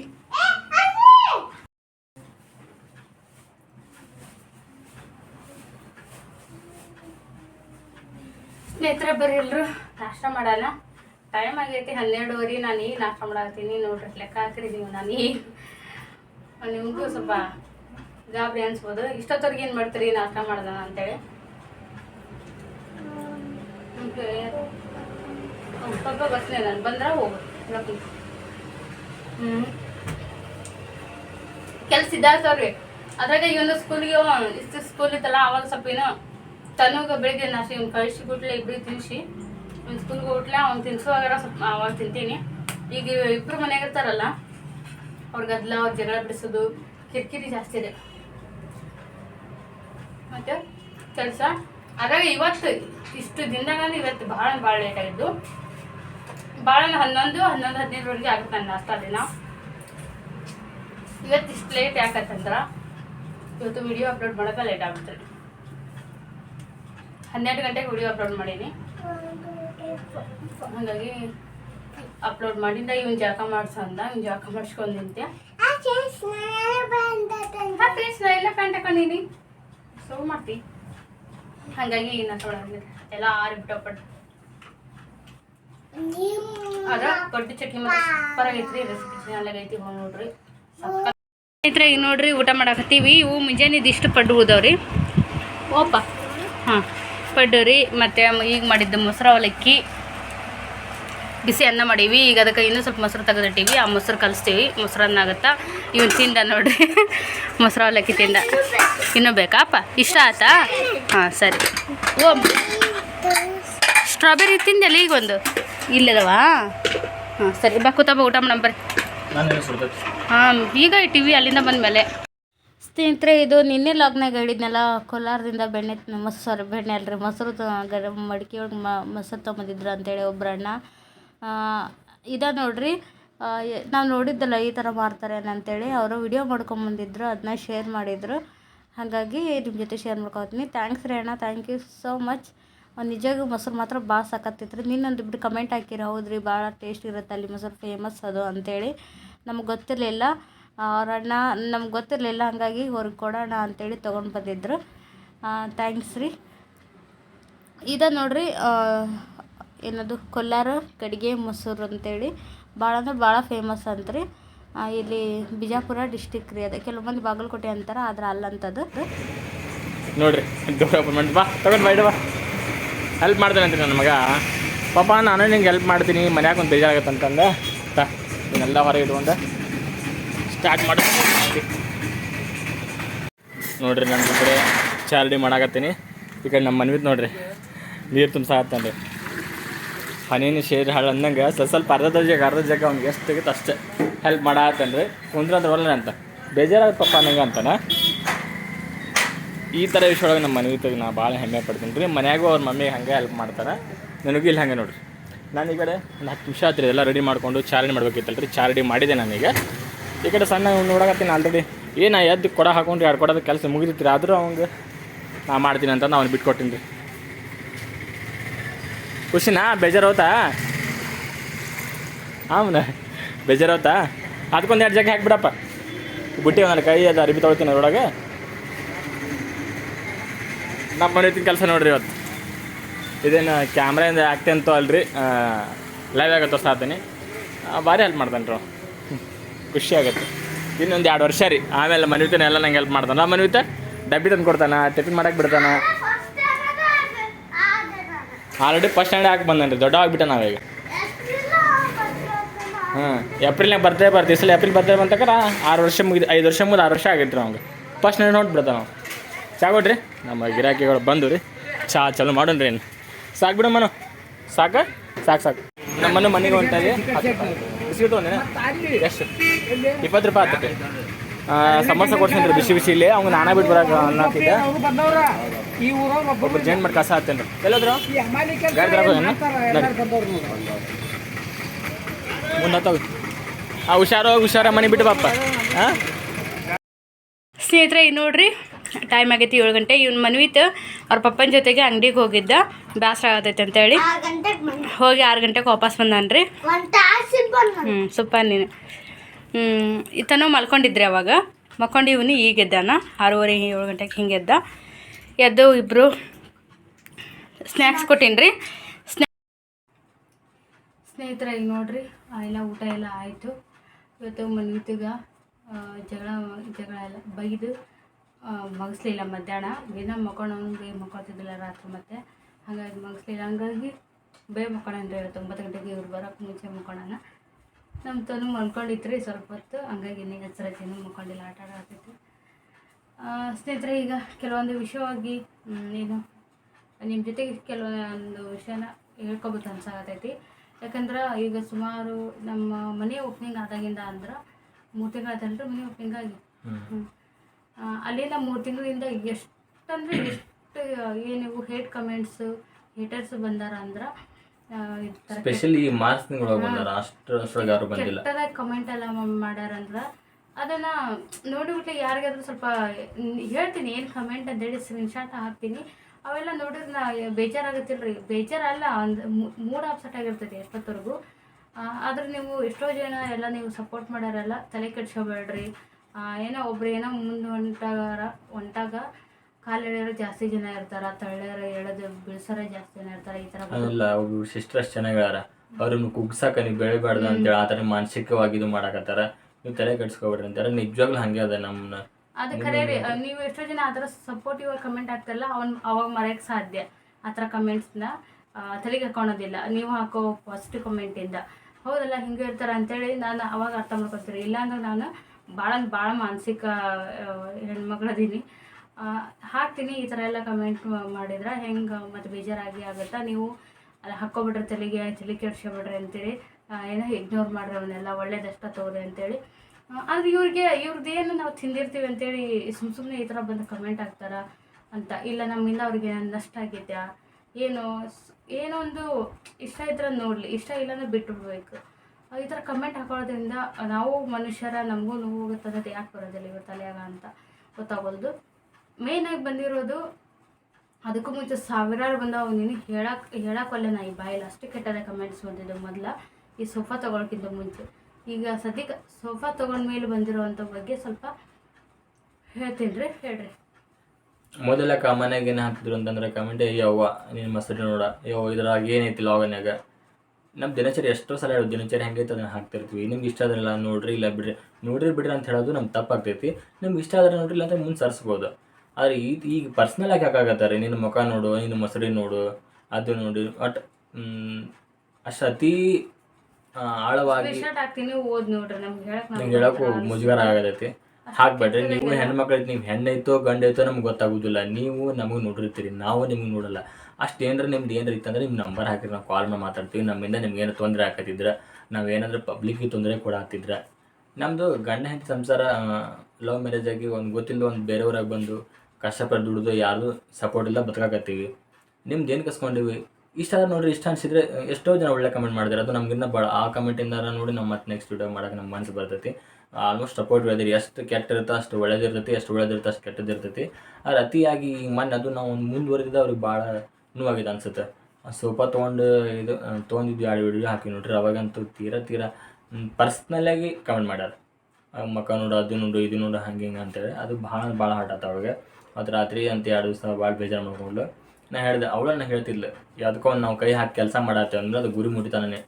ಸ್ನೇಹಿತರೆ ಬರ್ರಿ ಎಲ್ರು. ನಾಷ್ಟ ಮಾಡಲ್ಲ ಟೈಮ್ ಆಗೈತಿ, ಹನ್ನೆರಡುವರೆ. ನಾನು ಈಗ ನಾಷ್ಟ ಮಾಡತ್ತೀನಿ ನೋಡ್ರಿ ಲೆಕ್ಕ ಹಾಕ್ರಿ ನೀವು. ನಾನು ಈಗ ನಿಮಗೂ ಸ್ವಲ್ಪ ಗಾಬರಿ ಅನ್ಸ್ಬೋದು. ಇಷ್ಟೊತ್ತವ್ರಿಗೆ ಏನು ಮಾಡ್ತೀರಿ? ನಾಷ್ಟ ಮಾಡ್ದಲ್ಲ ಅಂತೇಳಿ. ಸ್ವಲ್ಪ ಬರ್ತೀನಿ ನಾನು. ಬಂದ್ರೆ ಹೋಗು. ಹ್ಞೂ ಕೆಲಸ ಇದ್ದಾಗ್ತಾವ್ರಿ ಅದ್ರಾಗ ಈ ಒಂದು ಸ್ಕೂಲಿಗೆ ಇಷ್ಟು ಸ್ಕೂಲ್ ಇತ್ತಲ್ಲ, ಅವಾಗ ಸ್ವಲ್ಪ ಏನೋ ತನಗ ಬೆಳಿಗ್ಗೆ ನಾಸಿ ಇವ್ನು ಕಳಿಸಿ ಬಿಟ್ಲೆ ಇಬ್ಬರಿಗೆ ತಿನ್ಸಿ, ಒಂದು ಸ್ಕೂಲ್ಗೆ ಗೋಟ್ಲೆ ಅವ್ನು ತಿನ್ಸುವಾಗ ಸ್ವಲ್ಪ ಅವಾಗ ತಿಂತೀನಿ. ಈಗ ಇಬ್ಬರು ಮನೆಯಾಗ ಇರ್ತಾರಲ್ಲ ಅವ್ರ ಗದ್ಲ ಅವ್ರ ಜಗಳ ಬಿಡಿಸೋದು, ಕಿರಿಕಿರಿ ಜಾಸ್ತಿ ಇದೆ. ಮತ್ತೆ ಕೆಲಸ? ಅದಾಗ ಇವತ್ತು, ಇಷ್ಟು ದಿನದಾಗ ಇವತ್ತು ಭಾಳ ಭಾಳ ಲೇಟ್ ಆಗಿದ್ದು. ಭಾಳ ಹನ್ನೊಂದು ಹನ್ನೊಂದು ಹದಿನೈದರವರೆಗೆ ಆಗುತ್ತೆ ನನ್ನ ನಾಷ್ಟ ದಿನ. ಇವತ್ತು ಇಷ್ಟು ಲೇಟ್ ಯಾಕಂತಂದ್ರೆ, ಇವತ್ತು ವಿಡಿಯೋ ಅಪ್ಲೋಡ್ ಮಾಡೋಕೆ ಲೇಟ್ ಆಗುತ್ತೆ ಹನ್ನೆರಡು ಗಂಟೆಗೆ ವಿಡಿಯೋ ಅಪ್ಲೋಡ್ ಮಾಡೀನಿ. ಹಾಗಾಗಿ ಅಪ್ಲೋಡ್ ಮಾಡಿಂದ ಇವ್ನು ಜಾಕ ಮಾಡ್ಸ ಅಂದ ಇವ್ನು ಜಾಕ ಮಾಡಿಸ್ಕೊಂಡು ನಿಂತೆ ಎಲ್ಲ ಪ್ಯಾಂಟ್ ಹಾಕೊಂಡಿನಿ. ಸೋ ಮಾಡ್ತಿ. ಹಾಗಾಗಿ ನಾ ಎಲ್ಲ ಆರಿ ಬಿಟ್ಟ ಅದ ಕಡ್ಡಿ ಚಟ್ನಿ ಮತ್ತೆ ಸೂಪರ್ ಆಗೈತ್ರಿ ರೆಸಿಪಿ ಚೆನ್ನಾಗಿ ಐತಿ ಹೋಗಿ ನೋಡ್ರಿ ಸ್ನೇಹಿತರೆ ಈಗ ನೋಡ್ರಿ ಊಟ ಮಾಡಕತ್ತೀವಿ. ಇವು ಮುಂಜಾನೆ ಇದಿಷ್ಟು ಪಡ್ಡು ಉಳ್ದವ್ರಿ. ಓಪ ಹಾಂ. ಪಡ್ಡು ರೀ ಮತ್ತು ಈಗ ಮಾಡಿದ್ದು ಮೊಸರು ಅವಲಕ್ಕಿ. ಬಿಸಿ ಅನ್ನ ಮಾಡೀವಿ. ಈಗ ಅದಕ್ಕೆ ಇನ್ನೂ ಸ್ವಲ್ಪ ಮೊಸರು ತೆಗೆದಿಟ್ಟಿವಿ. ಆ ಮೊಸರು ಕಲಿಸ್ತೀವಿ. ಮೊಸರು ಅನ್ನ ಆಗುತ್ತಾ? ಇವನು ತಿಂದ ನೋಡ್ರಿ. ಮೊಸರು ಅವಲಕ್ಕಿ ತಿಂದ. ಇನ್ನೂ ಬೇಕಾಪ್ಪ ಇಷ್ಟ ಆಯ್ತಾ? ಹಾಂ ಸರಿ. ಓ ಸ್ಟ್ರಾಬೆರಿ ತಿಂದಲ್ಲ ಈಗ ಒಂದು ಇಲ್ಲದವಾ? ಹಾಂ ಸರಿ. ಬಾ ಕೂತಪ್ಪ ಊಟ ಮಾಡೋಣ ಬರ್ರಿ. ನಾನು ಹಾಂ ಈಗ ಇಟ್ಟಿವಿ. ಅಲ್ಲಿಂದ ಬಂದಮೇಲೆ. ಸ್ನೇಹಿತರೆ, ಇದು ನಿನ್ನೆ ಲಾಗ್ನಾಗ ಹೇಳಿದ್ನಲ್ಲ, ಕೋಲಾರದಿಂದ ಬೆಣ್ಣೆ ಮೊಸರು ಬೆಣ್ಣೆ ಅಲ್ರಿ, ಮೊಸರು ಗರಂ ಮಡಿಕೆ ಒಳಗೆ ಮೊಸರು ತೊಗೊಂಬಂದಿದ್ರು ಅಂತೇಳಿ ಒಬ್ಬರಣ್ಣ ಇದ ನೋಡ್ರಿ ನಾವು ನೋಡಿದ್ದಲ್ಲ ಈ ಥರ ಮಾಡ್ತಾರೆ ಅಂತೇಳಿ ಅವರು ವಿಡಿಯೋ ಮಾಡ್ಕೊಂಬಂದಿದ್ರು ಅದನ್ನ ಶೇರ್ ಮಾಡಿದರು. ಹಾಗಾಗಿ ನಿಮ್ಮ ಜೊತೆ ಶೇರ್ ಮಾಡ್ಕೊತೀನಿ. ಥ್ಯಾಂಕ್ಸ್ ರೀ ಅಣ್ಣ ಥ್ಯಾಂಕ್ ಯು ಸೋ ಮಚ್ ನಿಜವಾಗೂ ಮೊಸರು ಮಾತ್ರ ಭಾಳ ಸಖತ್ತಿತ್ತು ನಿನ್ನೊಂದು ಇಬ್ಬರು ಕಮೆಂಟ್ ಹಾಕಿರಿ. ಹೌದ್ರಿ ಭಾಳ ಟೇಸ್ಟ್ ಇರುತ್ತೆ ಅಲ್ಲಿ ಮೊಸರು ಫೇಮಸ್ ಅದು ಅಂತೇಳಿ ನಮ್ಗೆ ಗೊತ್ತಿರಲಿಲ್ಲ. ಅವ್ರ ಅಣ್ಣ ನಮ್ಗೆ ಗೊತ್ತಿರಲಿಲ್ಲ, ಹಾಗಾಗಿ ಹೊರಗೆ ಕೊಡೋಣ ಅಂತೇಳಿ ತೊಗೊಂಡು ಬಂದಿದ್ರು. ಥ್ಯಾಂಕ್ಸ್ ರೀ. ಇದು ನೋಡ್ರಿ ಏನದು ಕೊಲ್ಲಾರ ಕಡಿಗೆ ಮೊಸರು ಅಂತೇಳಿ. ಭಾಳ ಅಂದ್ರೆ ಭಾಳ ಫೇಮಸ್ ಅಂತ್ರಿ ರೀ. ಇಲ್ಲಿ ಬಿಜಾಪುರ ಡಿಸ್ಟಿಕ್ ರೀ ಅದು. ಕೆಲವು ಮಂದಿ ಬಾಗಲಕೋಟೆ ಅಂತಾರೆ, ಆದ್ರೆ ಅಲ್ಲಂತದು ನೋಡ್ರಿ ಬಾ, ತಗೊಂಡು ಬಾ, ಇಡು ಬಾ. ಹೆಲ್ಪ್ ಮಾಡ್ತೇನೆ ಅಂತ ನನ್ನ ಮಗ. ಪಾಪ, ನಾನು ನಿಂಗೆ ಹೆಲ್ಪ್ ಮಾಡ್ತೀನಿ. ಮನ್ಯಾಗ ಒಂದು ಬೇಜಾರಾಗತ್ತೆ ಅಂತಂದೆ ಇದನ್ನೆಲ್ಲ ಹೊರಗೆ ಇಟ್ಕೊಂಡೆ. ಸ್ಟಾರ್ಟ್ ಮಾಡಿ. ನೋಡ್ರಿ ನನ್ನ ಕಡೆ ಚಾರ್ಡಿ ಮಾಡಾಕತ್ತೀನಿ. ಈ ಕಡೆ ನಮ್ಮ ಮನ್ವಿದ್ ನೋಡ್ರಿ. ನೀರು ತುಂಬ್ಸಾಕತ್ತಂದ್ರೆ ಹನಿನ ಶೇರ್ ಹಾಳು ಅಂದಂಗೆ ಸ್ವಲ್ಪ ಸ್ವಲ್ಪ ಅರ್ಧ ದರ್ಜೆಗೆ ಅರ್ಧ ಜಾಗ ಅವ್ನಿಗೆ ಎಷ್ಟು ಸಿಗುತ್ತೆ ಅಷ್ಟೇ ಹೆಲ್ಪ್ ಮಾಡಾಕತ್ತನ್ರಿ ಕುಂದ್ರ ಅಂದ್ರೆ ಒಳ್ಳೆ ಅಂತ. ಬೇಜಾರಾದ ಪಪ್ಪ ನಂಗೆ ಅಂತಾನ. ಈ ಥರ ವಿಷಯೊಳಗೆ ನಮ್ಮ ಮನೆ ನಾ ಭಾಳ ಹೆಮ್ಮೆ ಪಡ್ತೀನಿ ರೀ. ಮನ್ಯಾಗೂ ಅವ್ರ ಮಮ್ಮಿಗೆ ಹಂಗೆ ಹೆಲ್ಪ್ ಮಾಡ್ತಾರೆ. ನನಗೂ ಇಲ್ಲಿ ಹಂಗೆ ನೋಡ್ರಿ. ನಾನು ಈ ಕಡೆ ಒಂದು ಹತ್ತು ನಿಮಿಷ ಆತ್ರಿ ಎಲ್ಲ ರೆಡಿ ಮಾಡಿಕೊಂಡು ಚಾರ್ಡಿ ಮಾಡ್ಬೇಕಿತ್ತಲ್ಲ ರೀ ಚಾ ರೆಡಿ ಮಾಡಿದೆ ನಾನೀಗ. ಈ ಕಡೆ ಸಣ್ಣ ನೋಡಕತ್ತೀನಿ ಆಲ್ರೆಡಿ ಏನು ಎದ್ದು ಕೊಡ ಹಾಕೊಂಡ್ರಿ ಎರಡು ಕೊಡೋದು ಕೆಲಸ ಮುಗಿದಿತ್ತು ಆದರೂ ಅವಂಗೆ ನಾ ಮಾಡ್ತೀನಿ ಅಂತ ಅವ್ನು ಬಿಟ್ಕೊಟ್ಟಿನಿ ರೀ ಖುಷಿನಾ? ಬೇಜಾರು ಹೋತಾ ಆಮನ ಬೇಜಾರು ಹೋತಾ ಅದಕ್ಕೊಂದು ಎರಡು ಜಾಗ ಹಾಕ್ಬಿಡಪ್ಪ. ಬುಟ್ಟಿ ಒಂದೆರಡು ಕೈ ಅದು, ಅರಿಬಿ ತೊಳ್ತೀನಿ ಅದ್ರೊಳಗೆ. ನಮ್ಮ ಮನೆ ಕೆಲಸ ನೋಡ್ರಿ ಇವತ್ತು ಇದೇನು ಕ್ಯಾಮ್ರಾಯಿಂದ ಆಗ್ತೇನೆ ಅಂತೂ ಅಲ್ರಿ ಲೈವ್ ತೋರಿಸ್ತಾ ಇದ್ದೀನಿ ಭಾರಿ ಹೆಲ್ಪ್ ಮಾಡ್ತಾನೆ ರೀ ಖುಷಿ ಆಗುತ್ತೆ. ಇನ್ನೊಂದು ಎರಡು ವರ್ಷ ರೀ. ಆಮೇಲೆ ಮನ್ವಿತನ ಎಲ್ಲ ನಂಗೆ ಹೆಲ್ಪ್ ಮಾಡ್ತಾನೆ. ಮನ್ವಿತ, ಡಬ್ಬಿ ತಂದು ಕೊಡ್ತಾನೆ ಟಿಫಿನ್ ಮಾಡಕ್ಕೆ ಬಿಡ್ತಾನೆ. ಆಲ್ರೆಡಿ ಫಸ್ಟ್ ಸ್ಟ್ಯಾಂಡ್ ಹಾಕಿ ಬಂದನ್ ರೀ. ದೊಡ್ಡ ಆಗ್ಬಿಟ್ಟ ನಾವೀಗ. ಹಾಂ ಏಪ್ರಿಲ್ನಾಗ ಬರ್ತೇ ಬರ್ತೀವಿ ಸಲ ಏಪ್ರಿಲ್ ಬರ್ತೇ ಬಂತಕ್ರ ಆರು ವರ್ಷ ಮುಗಿದು, ಐದು ವರ್ಷ ಮುಗಿದು ಆರು ವರ್ಷ ಆಗೈತೆ ರೀ ಅವ್ಗೆ ಫಸ್ಟ್ ನೋಡಿ ನೋಡ್ಬಿಡ್ತಾನೆ ನಾವು ಚಾ ಕೊಡ್ರಿ ನಮ್ಮ ಗಿರಾಕಿಗಳು ಬಂದು ರೀ. ಚಾ ಚಲೋ ಮಾಡೋಣ ರೀ ಸಾಕು ಬಿಡು ಮನು. ಸಾಕು? ಸಾಕು ಸಾಕು. ನಮ್ಮನ್ನು ಮನೆ ಮನೆಗೆ ಹೊಂಟಾಗಿ ಬಿಸ್ಕಿಟ್ ಎಷ್ಟು? ಇಪ್ಪತ್ತು ರೂಪಾಯಿ ಆಗ್ತದೆ ಸಮೋಸ ಕೊಡ್ತೀನಿ ರೀ ಬಿಸಿ ಬಿಸಿ ಇಲ್ಲಿ. ಅವ್ನು ನಾನಾ ಬಿಟ್ಟು ಬರೋಕೆ ಅನ್ನತ್ತಿದ್ದೆ ಈ ಒಬ್ಬರು ಜೇನ್ ಮಾಡಿ ಕಸ ಹಾಕ್ತೇನೆ ರೀ ಎಲ್ಲೋದ್ರು ಈ ನೋಡು. ಆ ಹುಷಾರು ಹೋಗಿ ಹುಷಾರ ಮನೆ ಬಿಟ್ಟು ಬಾಪ ಹಾಂ ಸ್ನೇಹಿತರೆ ಈಗ ನೋಡ್ರಿ. ಟೈಮ್ ಆಗೈತಿ ಏಳು ಗಂಟೆ. ಇವ್ನು ಮನ್ವಿತ್ ಅವ್ರ ಪಪ್ಪನ ಜೊತೆಗೆ ಅಂಗಡಿಗೆ ಹೋಗಿದ್ದ. ಬೇಸರ ಆಗತೈತೆ ಅಂತೇಳಿ. ಹೋಗಿ ಆರು ಗಂಟೆಗೆ ವಾಪಸ್ ಬಂದಾನ್ರಿ. ಹ್ಞೂ ಸೂಪರ್ ನೀನು. ಈತನೂ ಮಲ್ಕೊಂಡಿದ್ರಿ ಅವಾಗ. ಮಲ್ಕೊಂಡು ಇವನು ಈಗ ಎದ್ದಾನ. ಆರೂವರೆ, ಏಳು ಗಂಟೆಗೆ ಹಿಂಗೆ ಎದ್ದ. ಎದ್ದು ಇಬ್ಬರು ಸ್ನ್ಯಾಕ್ಸ್ ಕೊಟ್ಟೀನಿ ರೀ ಸ್ನ್ಯಾ ಸ್ನೇಹಿತರ, ಈಗ ನೋಡ್ರಿ ಎಲ್ಲ ಊಟ ಎಲ್ಲ ಆಯಿತು. ಇವತ್ತು ಮನ್ವಿತಿಗ ಜಗಳ ಜಗಳ ಎಲ್ಲ ಬೈದು ಮಗಸ್ಲಿಲ್ಲ ಮಧ್ಯಾಹ್ನ. ದಿನ ಬೇಗ ಮಕ್ಕೊಳ್ತಿದ್ದಿಲ್ಲ ರಾತ್ರಿ ಮತ್ತೆ. ಹಾಗಾಗಿ ಮಗಸ್ಲಿಲ್ಲ. ಹಂಗಾಗಿ ಬೇಗ ಮಕ್ಕೊಂಡ್ರಿ ಇವತ್ತು. ಒಂಬತ್ತು ಗಂಟೆಗೆ ಇವ್ರು ಬರೋಕ್ಕೆ ಮುಂಚೆ ಮಕ್ಕೊಂಡಾನ ನಮ್ಮ ತನು ಮಲ್ಕೊಂಡಿತ್ತು ಸ್ವಲ್ಪ ಹೊತ್ತು. ಹಂಗಾಗಿ ಇನ್ನೀಗ ಹಚ್ಚರತ್ತೀನಿ ಮಲ್ಕೊಂಡಿಲ್ಲ ಆಟ ಆಡಾಕೈತಿ ಸ್ನೇಹಿತರೆ ಈಗ ಕೆಲವೊಂದು ವಿಷಯವಾಗಿ ನೀನು ಏನು ನಿಮ್ಮ ಜೊತೆಗೆ ಕೆಲವೊಂದು ವಿಷಯನ ಹೇಳ್ಕೊಬೇಕು ಅನ್ಸಾಗತೈತಿ. ಯಾಕಂದ್ರೆ ಈಗ ಸುಮಾರು ನಮ್ಮ ಮನೆ ಓಪನಿಂಗ್ ಆದಾಗಿಂದ ಅಂದ್ರೆ ಮೂರು ತಿಂಗಳಾಯ್ತಲ್ರಿ ಮನೆ ಓಪನಿಂಗ್ ಆಗಿ? ಅಲ್ಲಿಂದ ಮೂರು ತಿಂಗಳಿಂದ ಎಷ್ಟಂದ್ರೆ ಎಷ್ಟು ಏನು ಹೇಟ್ ಕಮೆಂಟ್ಸು ಹೇಟರ್ಸ್ ಬಂದಾರ ಅಂದ್ರೆ ಸ್ಪೆಷಲಿ ಈ ಮಾರ್ಚ್ ತಿಂಗಳೊಳಗೆ ಬಂದಾರ ಅಷ್ಟು ಯಾರು ಬಂದಿಲ್ಲ. ಕೆಟ್ಟದಾಗಿ ಕಮೆಂಟ್ ಎಲ್ಲ ಮಾಡ್ಯಾರಂದ್ರ ಅದನ್ನ ನೋಡಿಬಿಟ್ಟು ಯಾರಿಗಾದ್ರೂ ಸ್ವಲ್ಪ ಹೇಳ್ತೀನಿ ಏನು ಕಮೆಂಟ್ ಅಂತ ಹೇಳಿ ಸ್ಕ್ರೀನ್ಶಾಟ್ ಹಾಕ್ತೀನಿ. ಅವೆಲ್ಲ ನೋಡಿದ್ರೆ ನಾ ಬೇಜಾರಾಗತ್ತಿಲ್ರಿ. ಬೇಜಾರಲ್ಲ ಒಂದು ಮೂಡ್ ಅಪ್ಸೆಟ್ ಆಗಿರ್ತೈತಿ ಎಷ್ಟೊತ್ತವರೆಗೂ. ಆದ್ರೆ ನೀವು ಎಷ್ಟೋ ಜನ ಎಲ್ಲ ನೀವು ಸಪೋರ್ಟ್ ಮಾಡ್ಯಾರಲ್ಲ ತಲೆ ಕೆಡ್ಸ್ಕೊಬೇಡ್ರಿ. ಆ, ಏನೋ ಒಬ್ರು ಏನೋ ಮುಂದೆ ಹೊಂಟಾಗಾರ ಹೊಂಟಾಗ ಕಾಲು ಎಳೆಯೋರು ಜಾಸ್ತಿ ಜನ ಇರ್ತಾರ ತಳ್ಳ್ಯಾರ ಎಳೆದು ಬಿಳ್ಸರ ಜಾಸ್ತಿ ಜನ ಇರ್ತಾರ ಈ ತರ ಇಲ್ಲ ಒಬ್ರು ಸಿಸ್ಟರ್ ಅಷ್ಟು ಚೆನ್ನಾಗಿ ಹೇಳ್ಯಾರ ಅವ್ರನ್ನ ಕುಗ್ಸಾಕ ನೀವು ಬೆಳಿಬಾರ್ದು ಅಂತೇಳಿ ಆ ಥರ ಮಾನಸಿಕವಾಗಿ ಇದು ಮಾಡಾಕತ್ತಾರ. ನೀವು ತಲೆ ಕೆಡ್ಸ್ಕೊಬೇಡ್ರಿ ಅಂತಾರೆ. ನಿಜವಾಗ್ಲೂ ಹಂಗೆ ಅದ ನಮ್ಮನ್ನ ಅದು ಖರೆ ರೀ ನೀವು ಎಷ್ಟೋ ಜನ ಆ ಥರ ಸಪೋರ್ಟಿವ್ ಆಗಿ ಕಮೆಂಟ್ ಆಗ್ತಾರಲ್ಲ ಅವ್ನು ಅವಾಗ ಮರೆಯಕ್ಕೆ ಸಾಧ್ಯ. ಆ ಥರ ಕಮೆಂಟ್ಸ್ನ ತಲೆಗೆ ಹಾಕೊಳೋದಿಲ್ಲ. ನೀವು ಹಾಕೋ ಪಾಸಿಟಿವ್ ಕಮೆಂಟಿಂದ ಹೌದಲ್ಲ ಹಿಂಗೆ ಅಂತ ಅಂತೇಳಿ ನಾನು ಅವಾಗ ಅರ್ಥ ಮಾಡ್ಕೊತೀನಿ. ಇಲ್ಲಾಂದ್ರೆ ನಾನು ಭಾಳ ಭಾಳ ಮಾನಸಿಕ ಹೆಣ್ಮಗಳದೀನಿ ಹಾಕ್ತೀನಿ, ಈ ಥರ ಎಲ್ಲ ಕಮೆಂಟ್ ಮಾಡಿದ್ರೆ ಹೆಂಗೆ ಮತ್ತು ಬೇಜಾರಾಗಿ ಆಗುತ್ತಾ? ನೀವು ಅಲ್ಲಿ ಹಾಕ್ಕೊಬಿಟ್ರೆ ತಲೆಗೆ ತಲೆ ಕೆಡ್ಸ್ಕೊಬಿಡ್ರಿ ಅಂತೇಳಿ ಏನೋ ಇಗ್ನೋರ್ ಮಾಡ್ರಿ ಅವನ್ನೆಲ್ಲ ಒಳ್ಳೇದಷ್ಟ ತಗೋರಿ ಅಂತೇಳಿ. ಆದರೆ ಇವ್ರಿಗೆ ಇವ್ರದ್ದೇನು ನಾವು ತಿಂದಿರ್ತೀವಿ ಅಂತೇಳಿ ಸುಮ್ಮ ಸುಮ್ಮನೆ ಈ ಥರ ಬಂದು ಕಮೆಂಟ್ ಹಾಕ್ತಾರ ಅಂತ. ಇಲ್ಲ, ನಮ್ಮಿಂದ ಅವ್ರಿಗೆ ನಷ್ಟ ಆಗೈತ್ಯಾ ಏನು ಏನೊಂದು ಇಷ್ಟ ಇದ್ರೆ ನೋಡಲಿ, ಇಷ್ಟ ಇಲ್ಲಾಂದ್ರೆ ಬಿಟ್ಟು ಬಿಡ್ಬೇಕು ಈ ಥರ ಕಮೆಂಟ್ ಹಾಕೊಳ್ಳೋದ್ರಿಂದ ನಾವು ಮನುಷ್ಯರ ನಮಗೂ ನೋವು ಹೋಗುತ್ತೆ ಅನ್ನೋದು ಯಾಕೆ ಬರೋದಿಲ್ಲ ಇವ್ರ ತಲೆಯಾಗ ಅಂತ ಗೊತ್ತಾಗೋದು. ಮೇಯ್ನಾಗಿ ಬಂದಿರೋದು ಅದಕ್ಕೂ ಮುಂಚೆ ಸಾವಿರಾರು ಬಂದಾವ ನೀನು ಹೇಳಕ್ಕೆ ಹೇಳಕ್ಕೊಲ್ಲ ನಾ ಈ ಬಾಯಲ್ಲಿ ಅಷ್ಟು ಕೆಟ್ಟದ ಕಮೆಂಟ್ಸ್ ಬಂದಿದ್ದು ಮೊದಲ. ಈ ಸೋಫಾ ತೊಗೊಳಕ್ಕಿಂತ ಮುಂಚೆ. ಈಗ ಸದ್ಯಕ್ಕೆ ಸೋಫಾ ತೊಗೊಂಡ್ಮೇಲೆ ಬಂದಿರೋವಂಥ ಬಗ್ಗೆ ಸ್ವಲ್ಪ ಹೇಳ್ತೀನಿ ರೀ ಹೇಳ್ರಿ. ಮೊದಲ ಕಾಮನ್ಯಾಗ ಏನು ಹಾಕ್ತಿದ್ರು ಅಂತಂದ್ರೆ ಕಮೆಂಟ್ ಯವ್ವ ನಿನ್ನ ಮಸರಿ ನೋಡ. ಯವ್ವ, ಇದ್ರಾಗ ಏನೈತಿ ಲಾಗನ್ಯಾಗ ನಮ್ಮ ದಿನಚರಿ ಎಷ್ಟೋ ಸಲ ಹೇಳೋದು, ದಿನಚರಿ ಹೆಂಗೈತೆ ಅದನ್ನು ಹಾಕ್ತಿರ್ತೀವಿ. ನಿಮ್ಗೆ ಇಷ್ಟ ಆದ್ರಲ್ಲ ನೋಡ್ರಿ, ಇಲ್ಲ ಬಿಡ್ರಿ. ನೋಡ್ರಿ ಬಿಡ್ರಿ ಅಂತ ಹೇಳೋದು ನಮ್ಗೆ ತಪ್ಪಾಗ್ತೈತಿ. ನಿಮ್ಗೆ ಇಷ್ಟ ಆದ್ರೆ ನೋಡ್ರಿ ಇಲ್ಲ ಅಂತ ಮುಂದೆ ಸರ್ಸ್ಬೋದು. ಆದರೆ ಇದು ಈಗ ಪರ್ಸ್ನಲ್ ಆಗಿ ಹಾಕಾಕತ್ತಾರೆ ನಿನ್ನ ಮುಖ ನೋಡು ನಿನ್ನ ಮೊಸರಿ ನೋಡು ಅದು ನೋಡಿ. ಬಟ್ ಅಷ್ಟು ಅತಿ ಆಳವಾಗಿ ನಿಮ್ಗೆ ಹೇಳಕ್ಕೂ ಮುಜುಗರ ಆಗತೈತಿ. ಹಾಕ್ಬೇಡ್ರಿ. ನೀವು ಹೆಣ್ಮಕ್ಳು ನೀವು ಹೆಣ್ಣೈತೋ ಗಂಡೈತೋ ನಮ್ಗೆ ಗೊತ್ತಾಗೋದಿಲ್ಲ. ನೀವು ನಮಗೆ ನೋಡಿರ್ತೀರಿ. ನಾವು ನಿಮ್ಗೆ ನೋಡಲ್ಲ. ಅಷ್ಟು ಏನಾರ ನಿಮ್ದು ಏನಾರ ಇತ್ತಂದ್ರೆ ನಿಮ್ಮ ನಂಬರ್ ಹಾಕಿರಿ. ನಾವು ಕಾಲ್ ಮಾಡಿ ಮಾತಾಡ್ತೀವಿ. ನಮ್ಮಿಂದ ನಿಮ್ಗೆ ಏನೋ ತೊಂದರೆ ಹಾಕತ್ತಿದ್ರೆ ನಾವು ಏನಾದರೂ ಪಬ್ಲಿಕ್ಗೆ ತೊಂದರೆ ಕೂಡ ಆಗ್ತಿದ್ರ ನಮ್ಮದು ಗಂಡ ಹೆಂಡತಿ ಸಂಸಾರ ಲವ್ ಮ್ಯಾರೇಜ್ ಆಗಿ ಒಂದು ಗೊತ್ತಿಲ್ಲ ಒಂದು ಬೇರೆಯವ್ರಾಗ ಬಂದು ಕಷ್ಟಪಟ್ಟು ದುಡಿದು ಯಾರು ಸಪೋರ್ಟ್ ಇಲ್ಲ, ಬದುಕಾಕತ್ತೀವಿ. ನಿಮ್ದು ಏನು ಕಸ್ಕೊಂಡಿವಿ? ಇಷ್ಟ ಆದ್ರೆ ನೋಡ್ರಿ, ಇಷ್ಟ ಅನ್ಸಿದ್ರೆ, ಎಷ್ಟೋ ಜನ ಒಳ್ಳೆ ಕಮೆಂಟ್ ಮಾಡಿದ್ರೆ. ಅದು ನಮ್ಗಿನ್ನ ಭಾಳ ಆ ಕಮೆಂಟಿಂದ ನೋಡಿ ನಮ್ಮ ಮತ್ತೆ ನೆಕ್ಸ್ಟ್ ವಿಡಿಯೋ ಮಾಡೋಕೆ ನಮ್ಮ ಮನಸ್ಸು ಬರ್ತೈತಿ. ಆಲ್ಮೋಸ್ಟ್ ಸಪೋರ್ಟ್ ಬೆಳೆದಿರಿ ಎಷ್ಟು ಕೆಟ್ಟಿರುತ್ತೆ ಅಷ್ಟು ಒಳ್ಳೇದಿರ್ತೈತಿ ಎಷ್ಟು ಒಳ್ಳೇದಿರುತ್ತೆ ಅಷ್ಟು ಕೆಟ್ಟದಿರ್ತೈತಿ ಆದ್ರೆ ಅತಿಯಾಗಿ ಮೊನ್ನೆ ಅದು ನಾವು ಒಂದು ಮುಂದುವರೆದಿದ್ದ ಅವ್ರಿಗೆ ಭಾಳ ನೋವಾಗಿದೆ ಅನ್ಸುತ್ತೆ. ಸೋಫಾ ತೊಗೊಂಡು ಇದು ತೊಗೊಂಡಿದ್ವಿ ಎರಡು ವಿಡಿಯೋ ಹಾಕಿ ನೋಡ್ರಿ. ಅವಾಗಂತೂ ತೀರಾ ತೀರಾ ಪರ್ಸ್ನಲ್ಲಾಗಿ ಕಮೆಂಟ್ ಮಾಡ್ಯಾರ. ಮಕ್ಕ ನೋಡು, ಅದು ನೋಡು, ಇದು ನೋಡು, ಹಂಗೆ, ಹಿಂಗೆ ಅಂತೇಳಿ. ಅದು ಭಾಳ ಭಾಳ ಆತ ಅವಾಗ. ಮತ್ತು ರಾತ್ರಿ ಅಂತ ಎರಡು ದಿವಸ ಭಾಳ ಬೇಜಾರು ಮಾಡ್ಕೊಂಡು ನಾ ಹೇಳಿದೆ ಅವಳನ್ನ ಹೇಳ್ತಿದ್ಲು ಯಾವುದಕ್ಕೋ ಒಂದು ನಾವು ಕೈ ಹಾಕಿ ಕೆಲಸ ಮಾಡತ್ತೆ ಅಂದ್ರೆ ಅದು ಗುರಿ ಮುಟ್ಟಿತಾನೆ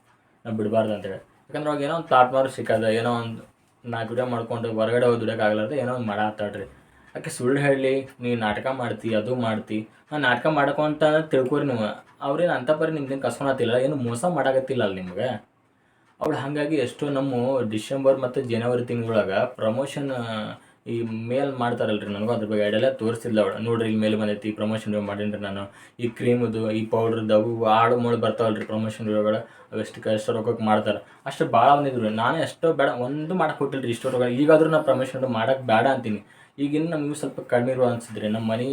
ನಾವು ಬಿಡಬಾರ್ದು ಅಂತೇಳಿ ಯಾಕಂದ್ರೆ ಅವಾಗ ಏನೋ ಒಂದು ಪ್ಲಾಟ್ಫಾರ್ಮ್ ಸಿಕ್ಕದ ಏನೋ ಒಂದು ನಾಲ್ಕು ವಿಡಿಯೋ ಮಾಡ್ಕೊಂಡು ಹೊರಗಡೆ ಹೋಗಿ ದುಡಿಯೋಕ್ಕಾಗಲಾರ್ದ ಏನೋ ಒಂದು ಮಾಡತ್ತಾಳ್ರಿ. ಆಕೆ ಸುಳ್ಳು ಹೇಳಲಿ ನೀ ನಾಟಕ ಮಾಡ್ತಿ, ಅದು ಮಾಡ್ತಿ, ನಾನು ನಾಟಕ ಮಾಡ್ಕೊಂತ ತಿಳ್ಕೊರಿ ನೀವು ಅವ್ರೇನು ಅಂತ ಪರಿ ನಿಮ್ದೇನು ಕಸ್ಕೊಳತ್ತಿಲ್ಲ ಏನು ಮೋಸ ಮಾಡಾಕತ್ತಿಲ್ಲ ಅಲ್ಲಿ ನಿಮ್ಗೆ? ಅವಳು ಹಾಗಾಗಿ ಎಷ್ಟು ನಮ್ಮ ಡಿಸೆಂಬರ್ ಮತ್ತು ಜನವರಿ ತಿಂಗಳೊಳಗೆ ಪ್ರಮೋಷನ್ ಈ ಮೇಲ್ ಮಾಡ್ತಾರಲ್ರಿ ನನಗೂ ಅದ್ರ ಬಗ್ಗೆ ಐಡಿಯೆಲ್ಲ ತೋರಿಸಿಲ್ಲ ಅವಳು ನೋಡ್ರಿ ಇಲ್ಲಿ ಮೇಲೆ ಬಂದೈತಿ ಪ್ರಮೋಷನ್ ಮಾಡೀನಿ ನಾನು. ಈ ಕ್ರೀಮದು ಈ ಪೌಡ್ರದ್ದು ಅವು ಆಡು ಮೂಳು ಬರ್ತಾವಲ್ರಿ ಪ್ರಮೋಷನ್ ವಿಡಿಯೋಗಳು ಅವೆಷ್ಟು ಎಷ್ಟು ರೊಕ್ಕಕ್ಕೆ ಮಾಡ್ತಾರೆ. ಅಷ್ಟು ಭಾಳ ಬಂದಿದ್ರು ನಾನೇ ಎಷ್ಟೋ ಬೇಡ, ಒಂದು ಮಾಡಕ್ಕೆ ರೀ ಇಷ್ಟು ರೊಕ್ಕ. ಈಗಾದರೂ ನಾನು ಪ್ರಮೋಷನ್ ಮಾಡಕ್ಕೆ ಬೇಡ ಅಂತೀನಿ. ಈಗಿನ ನಮಗೂ ಸ್ವಲ್ಪ ಕಡಿಮೆ ಇರುವ ಅನ್ಸಿದ್ರಿ ನಮ್ಮ ಮನೆ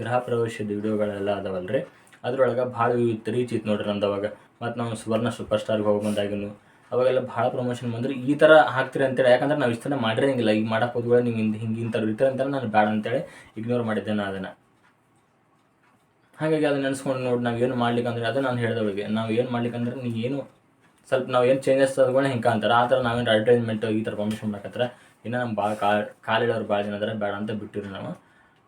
ಗೃಹ ಪ್ರವೇಶದ ವಿಡಿಯೋಗಳೆಲ್ಲ ರೀ ಅದ್ರೊಳಗೆ ಭಾಳ ರೀಚ್ ಇತ್ತು ನೋಡ್ರಿ ನಂದು ಅವಾಗ. ಮತ್ತು ನಾವು ಸುವರ್ಣ ಸೂಪರ್ ಸ್ಟಾರ್ಗೆ ಹೋಗಿ ಬಂದಾಗಿನು. ಅವಾಗೆಲ್ಲ ಭಾಳ ಪ್ರಮೋಷನ್ ಬಂದ್ರೆ. ಈ ಥರ ಹಾಕ್ತೀರಿ ಅಂತೇಳಿ, ಯಾಕಂದ್ರೆ ನಾವು ಇಷ್ಟನ್ನ ಮಾಡಿರಂಗಿಲ್ಲ ಈಗ ಮಾಡಕ್ಕೆ ನೀವು ಹಿಂಗೆ ಹಿಂಗೆ ಇಂಥವ್ರು ಇರ್ತಾರೆ ಅಂತ ನಾನು ಬೇಡ ಅಂತೇಳಿ ಇಗ್ನೋರ್ ಮಾಡಿದ್ದೆ ನಾನು ಅದನ್ನು. ಹಾಗಾಗಿ ಅದನ್ನ ನೆನೆಸ್ಕೊಂಡು ನೋಡಿ, ನಾವು ಏನು ಮಾಡ್ಲಿಕ್ಕೆ ಮಾಡ್ಲಿಕ್ಕಂದ್ರೆ ಅದು ನಾನು ಹೇಳಿದವಳಿಗೆ ನಾವು ಏನು ಮಾಡ್ಲಿಕ್ಕಂದ್ರೆ ನೀವು ಏನು ಸ್ವಲ್ಪ ನಾವು ಏನು ಚೇಂಜಸ್ ತಗೊಂಡು ಹಿಂಗೆ ಅಂತಾರೆ ಆ ಥರ ನಾವೇನು ಅಡ್ವರ್ಟೈಸ್ಮೆಂಟ್ ಈ ಥರ ಪ್ರಮೋಷನ್ ಮಾಡಕತ್ರ ಇನ್ನು ನಮ್ಮ ಭಾಳ ಕಾಲು ಕಾಲಿಡೋರು ಭಾಳ ಜನ ಅದಾರೆ ಬೇಡ ಅಂತ ಬಿಟ್ಟಿರಿ ನಾವು.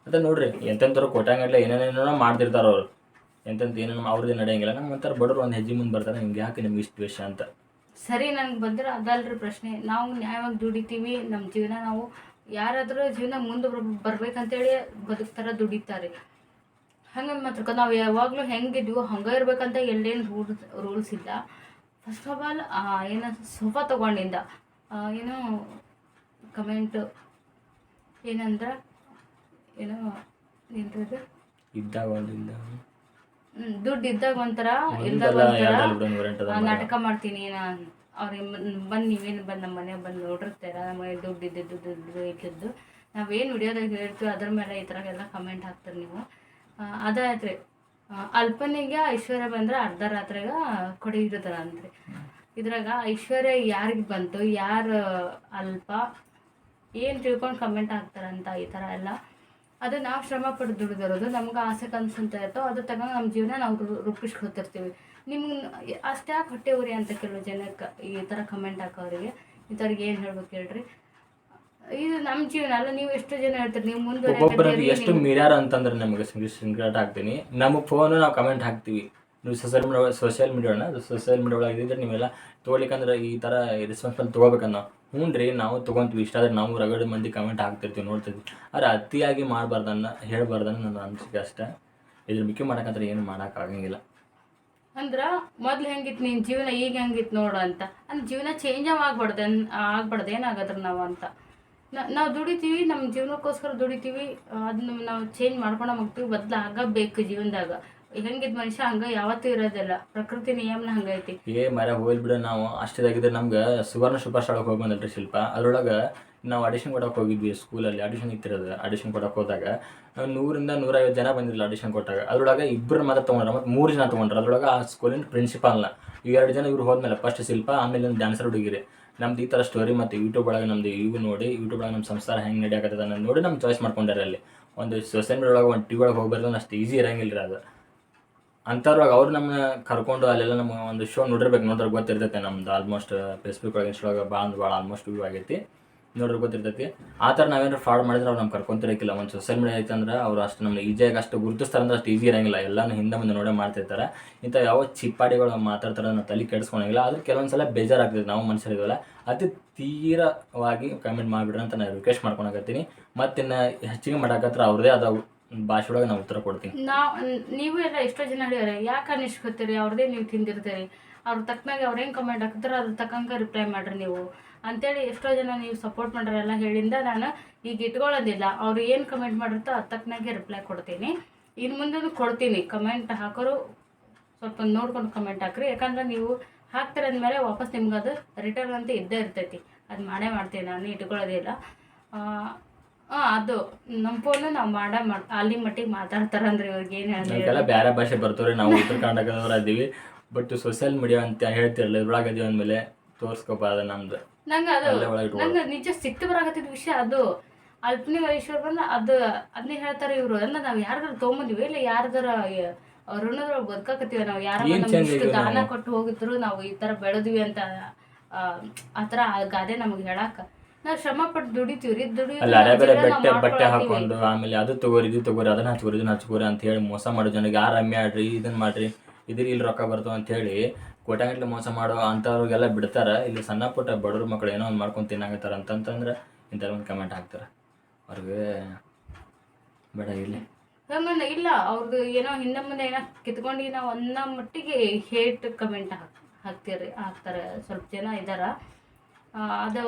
ಮತ್ತು ನೋಡಿರಿ ಎಂತೆಂಥವ್ರು ಕೊಟ್ಟಂಗಟ್ಲೆ ಏನೇನೇನೋ ಮಾಡ್ತಿರ್ತಾರೆ ಅವರು. ಎಂತೆಂತ ಏನೇನು ಅವ್ರದ್ದು ನಡೆಯಂಗಿಲ್ಲ. ನಮ್ಮ ಒಂಥರ ಬಡವರು ಒಂದು ಹೆಜ್ಜೆ ಮುಂದೆ ಬರ್ತಾರೆ, ಹಿಂಗೆ ಯಾಕೆ ನಿಮ್ಗೆ ಇಷ್ಟು ವಿಷಯ ಅಂತ. ಸರಿ ನನಗೆ ಬಂದ್ರೆ ಅದಲ್ರಿ ಪ್ರಶ್ನೆ. ನಾವು ನ್ಯಾಯವಾಗಿ ದುಡಿತೀವಿ ನಮ್ಮ ಜೀವನ ನಾವು ಯಾರಾದರೂ ಜೀವನ ಮುಂದೆ ಬರ್, ಬರ್ಬೇಕಂತೇಳಿ ಬದುಕ್ತಾರ, ದುಡಿತಾರೆ. ಹಂಗೆ ಮಾತ್ರ ನಾವು ಯಾವಾಗಲೂ ಹೆಂಗಿದ್ವು ಹಂಗೆ ಇರ್ಬೇಕಂತ ಎಲ್ಲೇನು ರೂಲ್ಸ್ ರೂಲ್ಸ್ ಇಲ್ಲ. ಫಸ್ಟ್ ಆಫ್ ಆಲ್ ಏನು ಸೋಫಾ ತೊಗೊಂಡಿಂದ ಏನು ಕಮೆಂಟ್ ಏನಂದ್ರೆ, ಏನೋ ಇದ್ದಾಗ ದುಡ್ಡು ಇದ್ದಾಗ ಒಂಥರ ಇಲ್ದಾಗ. ನಾಟಕ ಮಾಡ್ತೀನಿ ನಾನು ಅವ್ರಿಗೆ ಬಂದು ನೀವೇನು ಬಂದು ನಮ್ಮ ಮನೆಗೆ ಬಂದು ನೋಡಿರ್ತೀರ ನಮ್ಮ ಮನೆ ದುಡ್ಡು ಇದ್ದಿದ್ದು ದುಡ್ಡು ಇದ್ದಿದ್ದು ನಾವೇನು ವಿಡಿಯೋದಾಗ ಹೇಳ್ತೀವಿ ಅದ್ರ ಮೇಲೆ ಈ ಥರ ಎಲ್ಲ ಕಮೆಂಟ್ ಹಾಕ್ತೀರಿ ನೀವು. ಅದಾಯ್ತು ರೀ ಅಲ್ಪನಿಗೆ ಐಶ್ವರ್ಯ ಬಂದ್ರೆ ಅರ್ಧ ರಾತ್ರಿಗ ಕೊಡಿ ಇಡ್ತಾರ ಅಂದ್ರಿ. ಇದ್ರಾಗ ಐಶ್ವರ್ಯ ಯಾರಿಗೆ ಬಂತು ಯಾರು ಅಲ್ಪ ಏನು ತಿಳ್ಕೊಂಡು ಕಮೆಂಟ್ ಹಾಕ್ತಾರಂತ ಈ ಥರ ಎಲ್ಲ. ಅದು ನಾವು ಶ್ರಮ ಪಟ್ಟು ದುಡಿದಿರೋದು ನಮ್ಗೆ ಆಸೆ ಕನ್ಸು ಅಂತ ಇರ್ತೋ ಅದು ತಗೊಂಡು ನಮ್ಮ ಜೀವನ ನಾವು ರೂಪಿಸ್ಕೊತಿರ್ತೀವಿ. ನಿಮ್ಗೆ ಅಷ್ಟೇ ಯಾಕೆ ಹೊಟ್ಟೆ ಉರಿ ಅಂತ ಕೆಲವು ಜನಕ್ಕೆ ಈ ಥರ ಕಮೆಂಟ್ ಹಾಕೋರಿಗೆ ಇಂಥವ್ರಿಗೆ ಏನು ಹೇಳ್ಬೇಕು ಹೇಳ್ರಿ? ಇದು ನಮ್ಮ ಜೀವನ ಅಲ್ಲ ನೀವು ಎಷ್ಟು ಜನ ಹೇಳ್ತೀರಿ? ನೀವು ಮುಂದೆ ಎಷ್ಟು ಮಿರರ್ ಅಂತಂದ್ರೆ ನಮಗೆ ಸ್ಕ್ರೀನ್ಶಾಟ್ ಹಾಕ್ತೀನಿ. ನಮಗೆ ಫೋನು ನಾವು ಕಮೆಂಟ್ ಹಾಕ್ತೀವಿ. ನೀವು ಸೋಷಿಯಲ್ ಮೀಡಿಯಾ ಸೋಷಿಯಲ್ ಮೀಡಿಯಾನ ಸೋಷಿಯಲ್ ಮೀಡಿಯಾ ಒಳಗೆ ಇದ್ದರೆ ನೀವೆಲ್ಲ ತೊಗೊಳಿಕಂದ್ರೆ ಈ ಥರ ರೆಸ್ಪಾನ್ಸಿಬಲ್ ತೊಗೋಬೇಕನ್ನ. ಹ್ಞೂ ರೀ, ನಾವು ತೊಗೊಂತೀವಿ. ಇಷ್ಟ ಆದರೆ ನಾವು ರಗಡ ಮಂದಿ ಕಮೆಂಟ್ ಹಾಕ್ತಿರ್ತೀವಿ, ನೋಡ್ತಿರ್ತೀವಿ. ಆದ್ರೆ ಅತಿಯಾಗಿ ಮಾಡಬಾರ್ದನ್ನ, ಹೇಳ್ಬಾರ್ದನ್ನ ನನ್ನ ಅನಿಸಿಕೆ ಅಷ್ಟೇ. ಇದ್ರ ಮಿಕ್ಕಿ ಮಾಡೋಕ್ಕಂದ್ರೆ ಏನು ಮಾಡೋಕ್ಕಾಗಂಗಿಲ್ಲ ಅಂದ್ರೆ ಮೊದ್ಲು ಹೆಂಗಿತ್ತು ನಿನ್ನ ಜೀವನ, ಈಗ ಹೆಂಗಿತ್ತು ನೋಡು ಅಂತ. ಅಂದ್ರೆ ಜೀವನ ಚೇಂಜ್ ಆಗ್ಬಾರ್ದು ಆಗ್ಬಾರ್ದು, ಏನಾಗದ್ರ ನಾವು ಅಂತ. ನಾವು ದುಡಿತೀವಿ ನಮ್ಮ ಜೀವನಕ್ಕೋಸ್ಕರ ದುಡಿತೀವಿ. ಅದನ್ನ ನಾವು ಚೇಂಜ್ ಮಾಡ್ಕೊಂಡು ಹೋಗ್ತೀವಿ ಬದಲಾಗಬೇಕು ಜೀವನದಾಗ. ಹೆಂಗಿದ್ ಮನುಷ್ಯ ಹಂಗ ಯಾವತ್ತೂ ಇರೋದಿಲ್ಲ. ಪ್ರಕೃತಿ ನಿಯಮನ ಹಂಗೈತಿ. ಏ ಮರ ಹೋಗಿ ಬಿಡ ನಾವು. ಅಷ್ಟಿದಾಗಿದ್ರೆ ನಮ್ಗೆ. ಸುವರ್ಣ ಸೂಪರ್ ಸ್ಟಾರ್ಗೆ ಹೋಗಿ ಬಂದಲ್ರಿ ಶಿಲ್ಪ. ಅದ್ರೊಳಗೆ ನಾವು ಆಡಿಷನ್ ಕೊಡಕ್ಕೆ ಹೋಗಿದ್ವಿ ಸ್ಕೂಲಲ್ಲಿ ಆಡಿಷನ್ ಇತ್ತಿರೋದು. ಆಡಿಷನ್ ಕೊಡಕ್ಕೆ ಹೋದಾಗ ನೂರಿಂದ ನೂರೈವತ್ತು ಜನ ಬಂದಿರಲಿಲ್ಲ ಆಡಿಷನ್ ಕೊಟ್ಟಾಗ. ಅದ್ರೊಳಗೆ ಇಬ್ಬರು ಮಾತ್ರ ತೊಗೊಂಡ್ರೆ. ಮತ್ತು ಮೂರು ಜನ ತೊಗೊಂಡ್ರೆ. ಅದ್ರೊಳಗೆ ಆ ಸ್ಕೂಲಿನ ಪ್ರಿನ್ಸಿಪಾಲ್ನ ಎರಡು ಜನ ಇವ್ರು ಹೋದ್ಮೇಲೆ ಫಸ್ಟ್ ಶಿಲ್ಪ, ಆಮೇಲೆ ಒಂದು ಡ್ಯಾನ್ಸರ್ ಹುಡುಗಿರಿ. ನಮ್ದು ಈ ಥರ ಸ್ಟೋರಿ ಮತ್ತು ಯೂಟ್ಯೂಬ್ ಒಳಗೆ ನಮ್ದು ಇವು ನೋಡಿ ಯೂಟ್ಯೂಬ್ ಒಳಗೆ ನಮ್ಮ ಸಂಸಾರ ಹೆಂಗೆ ನಡೆಯಕತ್ತದ ನೋಡಿ ನಮ್ಮ ಚಾಯ್ಸ್ ಮಾಡ್ಕೊಂಡಾರೆ ಅಲ್ಲಿ. ಒಂದು ಮೀಡಿಯಾ ಒಳಗೆ ಒಂದು ಟಿ ಒಳಗೆ ಹೋಗ್ಬಾರ್ದು ಅಷ್ಟು ಈಸಿ ಇರಂಗಿಲ್ಲ ಅದು. ಅಂಥವ್ರಾಗ ಅವ್ರು ನಮ್ಮನ್ನ ಕರ್ಕೊಂಡು ಅಲ್ಲೆಲ್ಲ ನಮ್ಮ ಒಂದು ಶೋ ನೋಡಿರ್ಬೇಕು. ನೋಡ್ರಿ ಗೊತ್ತಿರ್ತೈತೆ ನಮ್ದು ಆಲ್ಮೋಸ್ಟ್ ಫೇಸ್ಬುಕ್ ಒಳಗೆ ಇನ್ಸ್ಟಾಗ ಭಾಳ ಅಂದ್ರೆ ಭಾಳ ಆಲ್ಮೋಸ್ಟ್ ವ್ಯೂ ಆಗೈತಿ. ನೋಡ್ರಿ ಗೊತ್ತಿರ್ತೈತಿ. ಆ ಥರ ನಾವೇನಾರು ಫ್ರಾಡ್ ಮಾಡಿದ್ರೆ ಅವ್ರು ನಮ್ಗೆ ಕರ್ಕೊಂತಿರಕ್ಕಿಲ್ಲ ಒಂದು ಸೋಷಿಯಲ್ ಮೀಡಿಯಾ ಐತೆ ಅಂದ್ರೆ ಅವ್ರು ಅಷ್ಟು ನಮ್ಗೆ ಈಜಿಯಾಗಿ ಅಷ್ಟು ಗುರುತಿಸ್ತಾರೆ ಅಂದ್ರೆ ಅಷ್ಟು ಈಜಿ ಇರಂಗಿಲ್ಲ. ಎಲ್ಲಾನು ಹಿಂದೆ ಮುಂದೆ ನೋಡೇ ಮಾಡ್ತಿರ್ತಾರೆ. ಇಂಥ ಯಾವ ಚಿಪ್ಪಾಡಿಗಳು ಮಾತಾಡ್ತಾರೆ ನಾವು ತಲೆ ಕೆಡಿಸ್ಕೊಳಂಗಿಲ್ಲ. ಆದ್ರೆ ಕೆಲವೊಂದು ಸಲ ಬೇಜಾರಾಗ್ತದೆ ನಾವು ಮನುಷ್ಯರಿಗೆಲ್ಲ ಅತಿ ತೀರವಾಗಿ ಕಮೆಂಟ್ ಮಾಡಿಬಿಡ್ರಿ ಅಂತ ನಾನು ರಿಕ್ವೆಸ್ಟ್ ಮಾಡ್ಕೊಳಕತ್ತೀನಿ. ಮತ್ತಿನ್ನು ಹೆಚ್ಚಿಗೆ ಮಾಡಕತ್ರ ಅವ್ರದ್ದೇ ಆದ ಭಾಷೆ ಒಳಗೆ ನಾವು ಉತ್ತರ ಕೊಡ್ತೀನಿ ನಾವು, ನೀವು ಎಲ್ಲ ಎಷ್ಟೋ ಜನ ಹೇಳ್ಯಾರ ಯಾಕೆ ಅನಿಸ್ಕೊತೀರಿ ಅವ್ರದೇ ನೀವು ತಿಂದಿರ್ತೀರಿ. ಅವ್ರ ತಕ್ಕನಾಗೆ ಅವ್ರು ಹೆಂಗೆ ಕಮೆಂಟ್ ಹಾಕ್ತಾರೆ ಅದ್ರ ತಕ್ಕಂಗೆ ರಿಪ್ಲೈ ಮಾಡ್ರಿ ನೀವು. ಅಂತೇಳಿ ಎಷ್ಟೋ ಜನ ನೀವು ಸಪೋರ್ಟ್ ಮಾಡ್ರೆಲ್ಲ ಹೇಳಿಂದ ನಾನು ಈಗ ಇಟ್ಕೊಳ್ಳೋದಿಲ್ಲ. ಅವ್ರು ಏನು ಕಮೆಂಟ್ ಮಾಡಿರ್ತೋ ಅದ್ ತಕ್ಕನಾಗೆ ರಿಪ್ಲೈ ಕೊಡ್ತೀನಿ. ಇನ್ನು ಮುಂದೆ ಕೊಡ್ತೀನಿ. ಕಮೆಂಟ್ ಹಾಕೋರು ಸ್ವಲ್ಪ ನೋಡ್ಕೊಂಡು ಕಮೆಂಟ್ ಹಾಕ್ರಿ. ಯಾಕಂದ್ರೆ ನೀವು ಹಾಕ್ತೀರ ಅಂದಮೇಲೆ ವಾಪಸ್ ನಿಮ್ಗೆ ಅದು ರಿಟರ್ನ್ ಅಂತ ಇದ್ದೇ ಇರ್ತೈತಿ. ಅದು ಮಾಡೇ ಮಾಡ್ತೀನಿ. ನಾನು ಇಟ್ಕೊಳ್ಳೋದಿಲ್ಲ ಹಾ ಅದು ನಮ್ಮ ಫೋನ್ ನಾವು ಮಾಡ ಅಲ್ಲಿ ಮಟ್ಟಿಗೆ ಮಾತಾಡ್ತಾರಂದ್ರೆ ಇವ್ರಿಗೆ ಏನು ನಮ್ಗೆಲ್ಲ ಬೇರೆ ಭಾಷೆ ಬರ್ತವ್ರಿ ನಾವು ಉತ್ತರ ಕರ್ನಾಟಕದವ್ರು ಅದೀವಿ ಬಟ್ ಸೋಷಿಯಲ್ ಮೀಡಿಯಾ ಅಂತ ಹೇಳ್ತಿರಲ್ಲ ಇದ್ರೊಳಗೆ ಅದೀವಿ ಅಂದಮೇಲೆ ತೋರಿಸ್ಕೋಬಾರ್ದು ನಮ್ದು. ನಂಗೆ ಅದು ಅಲ್ಲೇ ಒಳಗೆ ನಂಗೆ ನಿಜ ಸಿಕ್ತು ಬರಾಕತ್ತಿದ ವಿಷಯ ಅದು. ಅಲ್ಪನಿ ವಯಸ್ಸವ್ರು ಬಂದ ಅದು ಅದನ್ನೇ ಹೇಳ್ತಾರೆ ಇವರು. ಅಂದ್ರೆ ನಾವು ಯಾರ್ದಾರು ತೊಗೊಂಬಂದಿವಿ ಇಲ್ಲ ಯಾರ್ದಾರ ಋಣದ್ರ ಬದುಕಾಕತ್ತೀವಿ ನಾವು ಯಾರ ಏನ್ ದಾನ ನಾವು? ಕೊಟ್ಟು ಹೋಗಿದ್ರು ನಾವು ಈ ತರ ಬೆಳೆದ್ವಿ ಅಂತ ಆ, ಆ ಥರ ಆ ಗಾದೆ ನಮಗೆ ಹೇಳಾಕ ನಾವು ಶ್ರಮ ಪಟ್ಟು ದುಡಿತೀವಿ ರೀ ದುಡಿಯೋದು ಅಲ್ಲಿ ಅರೆ ಬೇರೆ ಬಟ್ಟೆ ಬಟ್ಟೆ ಹಾಕೊಂಡು ಆಮೇಲೆ ಅದು ತಗೋರಿ ಇದು ತಗೋರಿ ಅದನ್ನ ಹಚ್ಕೋರಿ ಇದನ್ನ ಹಚ್ಕೋರಿ ಅಂತ ಹೇಳಿ ಮೋಸ ಮಾಡೋ ಜನಕ್ಕೆ ಯಾರು ಅಮ್ಮಿ ಆಡ್ರಿ ಇದನ್ನ ಮಾಡ್ರಿ ಇದ್ರ ಇಲ್ಲಿ ರೊಕ್ಕ ಬರ್ತಾವ ಅಂತ ಹೇಳಿ ಕೋಟ್ಯಾಂಗಟ್ಲೆ ಮೋಸ ಮಾಡೋ ಅಂಥವ್ರಿಗೆಲ್ಲ ಬಿಡ್ತಾರ. ಇಲ್ಲಿ ಸಣ್ಣ ಪುಟ್ಟ ಬಡವ್ರ ಮಕ್ಳು ಏನೋ ಒಂದು ಮಾಡ್ಕೊಂಡು ತಿನ್ನಾಗತ್ತಾರ ಅಂತಂತಂದ್ರೆ ಇಂಥವ್ರ ಒಂದು ಕಮೆಂಟ್ ಹಾಕ್ತಾರೆ. ಅವ್ರಿಗೆ ಬೇಡ ಇಲ್ಲಿ ಇಲ್ಲ ಅವ್ರದ್ದು ಏನೋ ಹಿಂದೆ ಮುಂದೆ ಏನೋ ಕಿತ್ಕೊಂಡು ನಾವು ಒಂದ ಮಟ್ಟಿಗೆ ಹೇಟ್ ಕಮೆಂಟ್ ಹಾಕ್ ಹಾಕ್ತೀರಿ ಹಾಕ್ತಾರೆ. ಸ್ವಲ್ಪ ಜನ ಇದಾರ. ಆ, ಅದು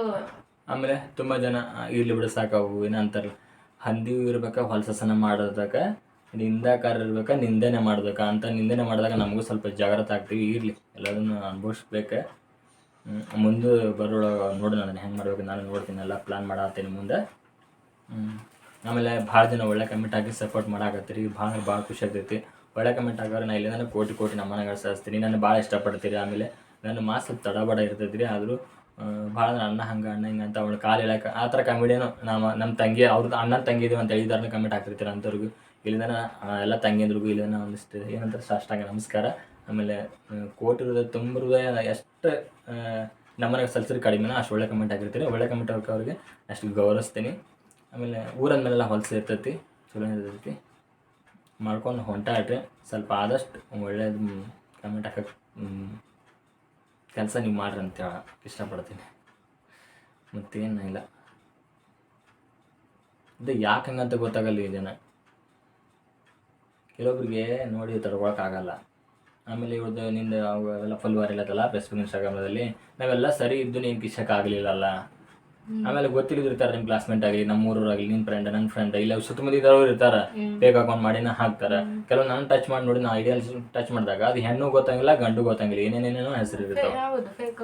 ಆಮೇಲೆ ತುಂಬ ಜನ ಇಲ್ಲಿ ಬಿಡ ಸಾಕಾವು ಏನಂತಾರಲ್ಲ ಹಂದಿ ಇರ್ಬೇಕಾ, ಹೊಲಸಸನ ಮಾಡೋದಕ್ಕೆ ನಿಂದಾಕಾರ ಇರ್ಬೇಕಾ ನಿಂದನೆ ಮಾಡ್ಬೇಕಾ. ಅಂತ ನಿಂದನೆ ಮಾಡಿದಾಗ ನಮಗೂ ಸ್ವಲ್ಪ ಜಾಗ್ರತೆ ಆಗ್ತೀವಿ, ಇರಲಿ. ಎಲ್ಲದನ್ನು ಅನುಭವಿಸ್ಬೇಕು. ಮುಂದೆ ಬರೋಳಗೆ ನೋಡಿ ನಾನು ಹೆಂಗೆ ಮಾಡ್ಬೇಕು, ನಾನು ನೋಡ್ತೀನಿ, ಎಲ್ಲ ಪ್ಲ್ಯಾನ್ ಮಾಡತ್ತೀನಿ ಮುಂದೆ. ಆಮೇಲೆ ಭಾಳ ಜನ ಒಳ್ಳೆ ಕಮೆಂಟ್ ಹಾಕಿ ಸಪೋರ್ಟ್ ಮಾಡಾಕತ್ತೀರಿ, ಭಾಳ ಭಾಳ ಖುಷಿ ಆಗ್ತೈತಿ. ಒಳ್ಳೆ ಕಮೆಂಟ್ ಆಗೋರು ನಾ ಇಲ್ಲಿಂದ ಕೋಟಿ ಕೋಟಿ ನಮ್ಮನೆಗಳು ಸಹಿಸ್ತೀನಿ ನಾನು ಭಾಳ ಇಷ್ಟಪಡ್ತೀರಿ ಆಮೇಲೆ. ಮಾತು ಸ್ವಲ್ಪ ತಡಬಡ ಇರ್ತೈತಿ ರೀ ಆದರೂ ಭಾಳ ಅಣ್ಣ ಹಂಗೆ, ಅಣ್ಣ ಹಿಂಗೆ ಅಂತ ಅವಳು ಕಾಲು ಇಳಕ ಆ ಥರ ಕಾಮಿಡಿಯನ್ನು ನಮ್ಮ ನಮ್ಮ ತಂಗಿ ಅವ್ರದ್ದು ಅಣ್ಣನ ತಂಗಿ ಇದೀವಿ ಅಂತ ಹೇಳಿದಾರನ್ನ ಕಮೆಂಟ್ ಹಾಕ್ತಿರ್ತೀರ ಅಂಥವ್ರಿಗೂ ಇಲ್ಲಿಂದ ಎಲ್ಲ ತಂಗಿಯಂದ್ರಿಗೂ ಇಲ್ಲಿಂದ ಒಂದಿಷ್ಟು ಏನಂತಾರೆ ಸಾಷ್ಟಾಂಗ ನಮಸ್ಕಾರ. ಆಮೇಲೆ ಕೋಟಿ ಹೃದಯ, ತುಂಬ ಹೃದಯ, ಎಷ್ಟು ನಮ್ಮನೆಗೆ ಸಲ್ಸಿರ್ ಕಡಿಮೆನ ಅಷ್ಟು ಒಳ್ಳೆ ಕಮೆಂಟ್ ಹಾಕಿರ್ತೀರಿ. ಒಳ್ಳೆ ಕಮೆಂಟ್ ಹಾಕಿ ಅವ್ರಿಗೆ ಅಷ್ಟು ಗೌರವಿಸ್ತೀನಿ. ಆಮೇಲೆ ಊರಂದ್ಮೇಲೆಲ್ಲ ಹೊಲಸು ಇರ್ತೈತಿ, ಚಲೋ ಇರ್ತೈತಿ. ಮಾಡ್ಕೊಂಡು ಹೊಂಟಾಡ್ರಿ ಸ್ವಲ್ಪ ಆದಷ್ಟು ಒಳ್ಳೇದು ಕಮೆಂಟ್ ಹಾಕಕ್ಕೆ ಕೆಲಸ ನೀವು ಮಾಡ್ರಿ ಅಂತ ಹೇಳ, ಇಷ್ಟಪಡ್ತೀನಿ. ಮತ್ತೇನು ಇಲ್ಲ. ಇದು ಯಾಕೆ ಹಂಗಂತ ಗೊತ್ತಾಗಲ್ಲ ಈ ಜನ ಕೆಲವೊಬ್ರಿಗೆ ನೋಡಿ ತಡ್ಕೊಳಕ್ಕಾಗಲ್ಲ ಆಮೇಲೆ ಇವ್ರದ್ದು ನಿಂದ ಅವೆಲ್ಲ ಫುಲ್ವಾರ್ ಇಲ್ಲತ್ತಲ್ಲ ಫೇಸ್ಬುಕ್ ಇನ್ಸ್ಟಾಗ್ರಾಮದಲ್ಲಿ ನಾವೆಲ್ಲ ಸರಿ ಇದ್ದು ನೀನು ಕಿಶಕ್ಕೆ ಆಗಲಿಲ್ಲಲ್ಲ. ಆಮೇಲೆ ಗೊತ್ತಿಲ್ಲದ್ರು ಇರ್ತಾರೆ ನಿಮ್ಮ ಕ್ಲಾಸ್ಮೇಟ್ ಆಗಲಿ ನಮ್ಮ ಊರಾಗಲಿ ನಿಮ್ ಫ್ರೆಂಡ್ ನನ್ನ ಫ್ರೆಂಡ್ ಇಲ್ಲ ಸುತ್ತಮುತ್ತ ಇದ್ದವ್ರು ಇರ್ತಾರೆ ಬೇಗ ಅಕೌಂಟ್ ಮಾಡಿನ ಹಾಕ್ತಾರೆ. ಕೆಲವು ನಾನು ಟಚ್ ಮಾಡಿ ನೋಡಿ ನಾ ಐಡಿಯಲ್ಸ್ ಟಚ್ ಮಾಡಿದಾಗ ಅದು ಹೆಣ್ಣು ಗೊತ್ತಾಗಿಲ್ಲ ಗಂಡು ಗೊತ್ತಾಗಿಲ್ಲ ಏನೇನೇನೋ ಹೆಸರು ಇರ್ತಾವ.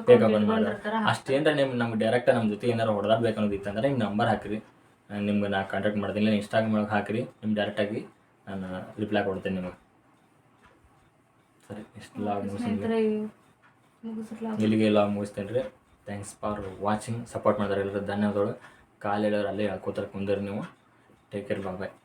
ಫೇಕ್ ಅಕೌಂಟ್ ಮಾಡಿದ್ರೆ ಅಷ್ಟೇನ್ರ ನಿಮ್ಮ ನಮ್ಗೆ ಡೈರೆಕ್ಟ್ ನಮ್ಮ ಜೊತೆ ಏನಾರು ಇತ್ತಂದ್ರೆ ನಿಮ್ಮ ನಂಬರ್ ಹಾಕಿರಿ. ನಿಮ್ಗೆ ನಾ ಕಾಂಟ್ಯಾಕ್ಟ್ ಮಾಡ್ತೀನಿ ಇಲ್ಲ ಇನ್ಸ್ಟಾಗ್ರಾಮ್ ಒಳಗೆ ಹಾಕಿರಿ ನಿಮ್ಗೆ ಡೈರೆಕ್ಟಾಗಿ ನಾನು ರಿಪ್ಲೈ ಕೊಡ್ತೇನೆ ನಿಮಗೆ. ಸರಿ ಇಷ್ಟು ಲಾಗ್ ಮುಗಿಸ್ತೀನಿ ಇಲ್ಲಿಗೆ ಲಾಗ್ ಮುಗಿಸ್ತೇನೆ ರೀ ಥ್ಯಾಂಕ್ಸ್ ಫಾರ್ ವಾಚಿಂಗ್ ಸಪೋರ್ಟ್ ಮಾಡಿದ್ರೆ ಎಲ್ಲರೂ ಧನ್ಯವಾದಗಳು. ಕಾಲು ಹೇಳೋರು ಅಲ್ಲೇ ಹೇಳ್ಕೋತಾರೆ ಕುಂದಿರಿ ನೀವು. Take care bye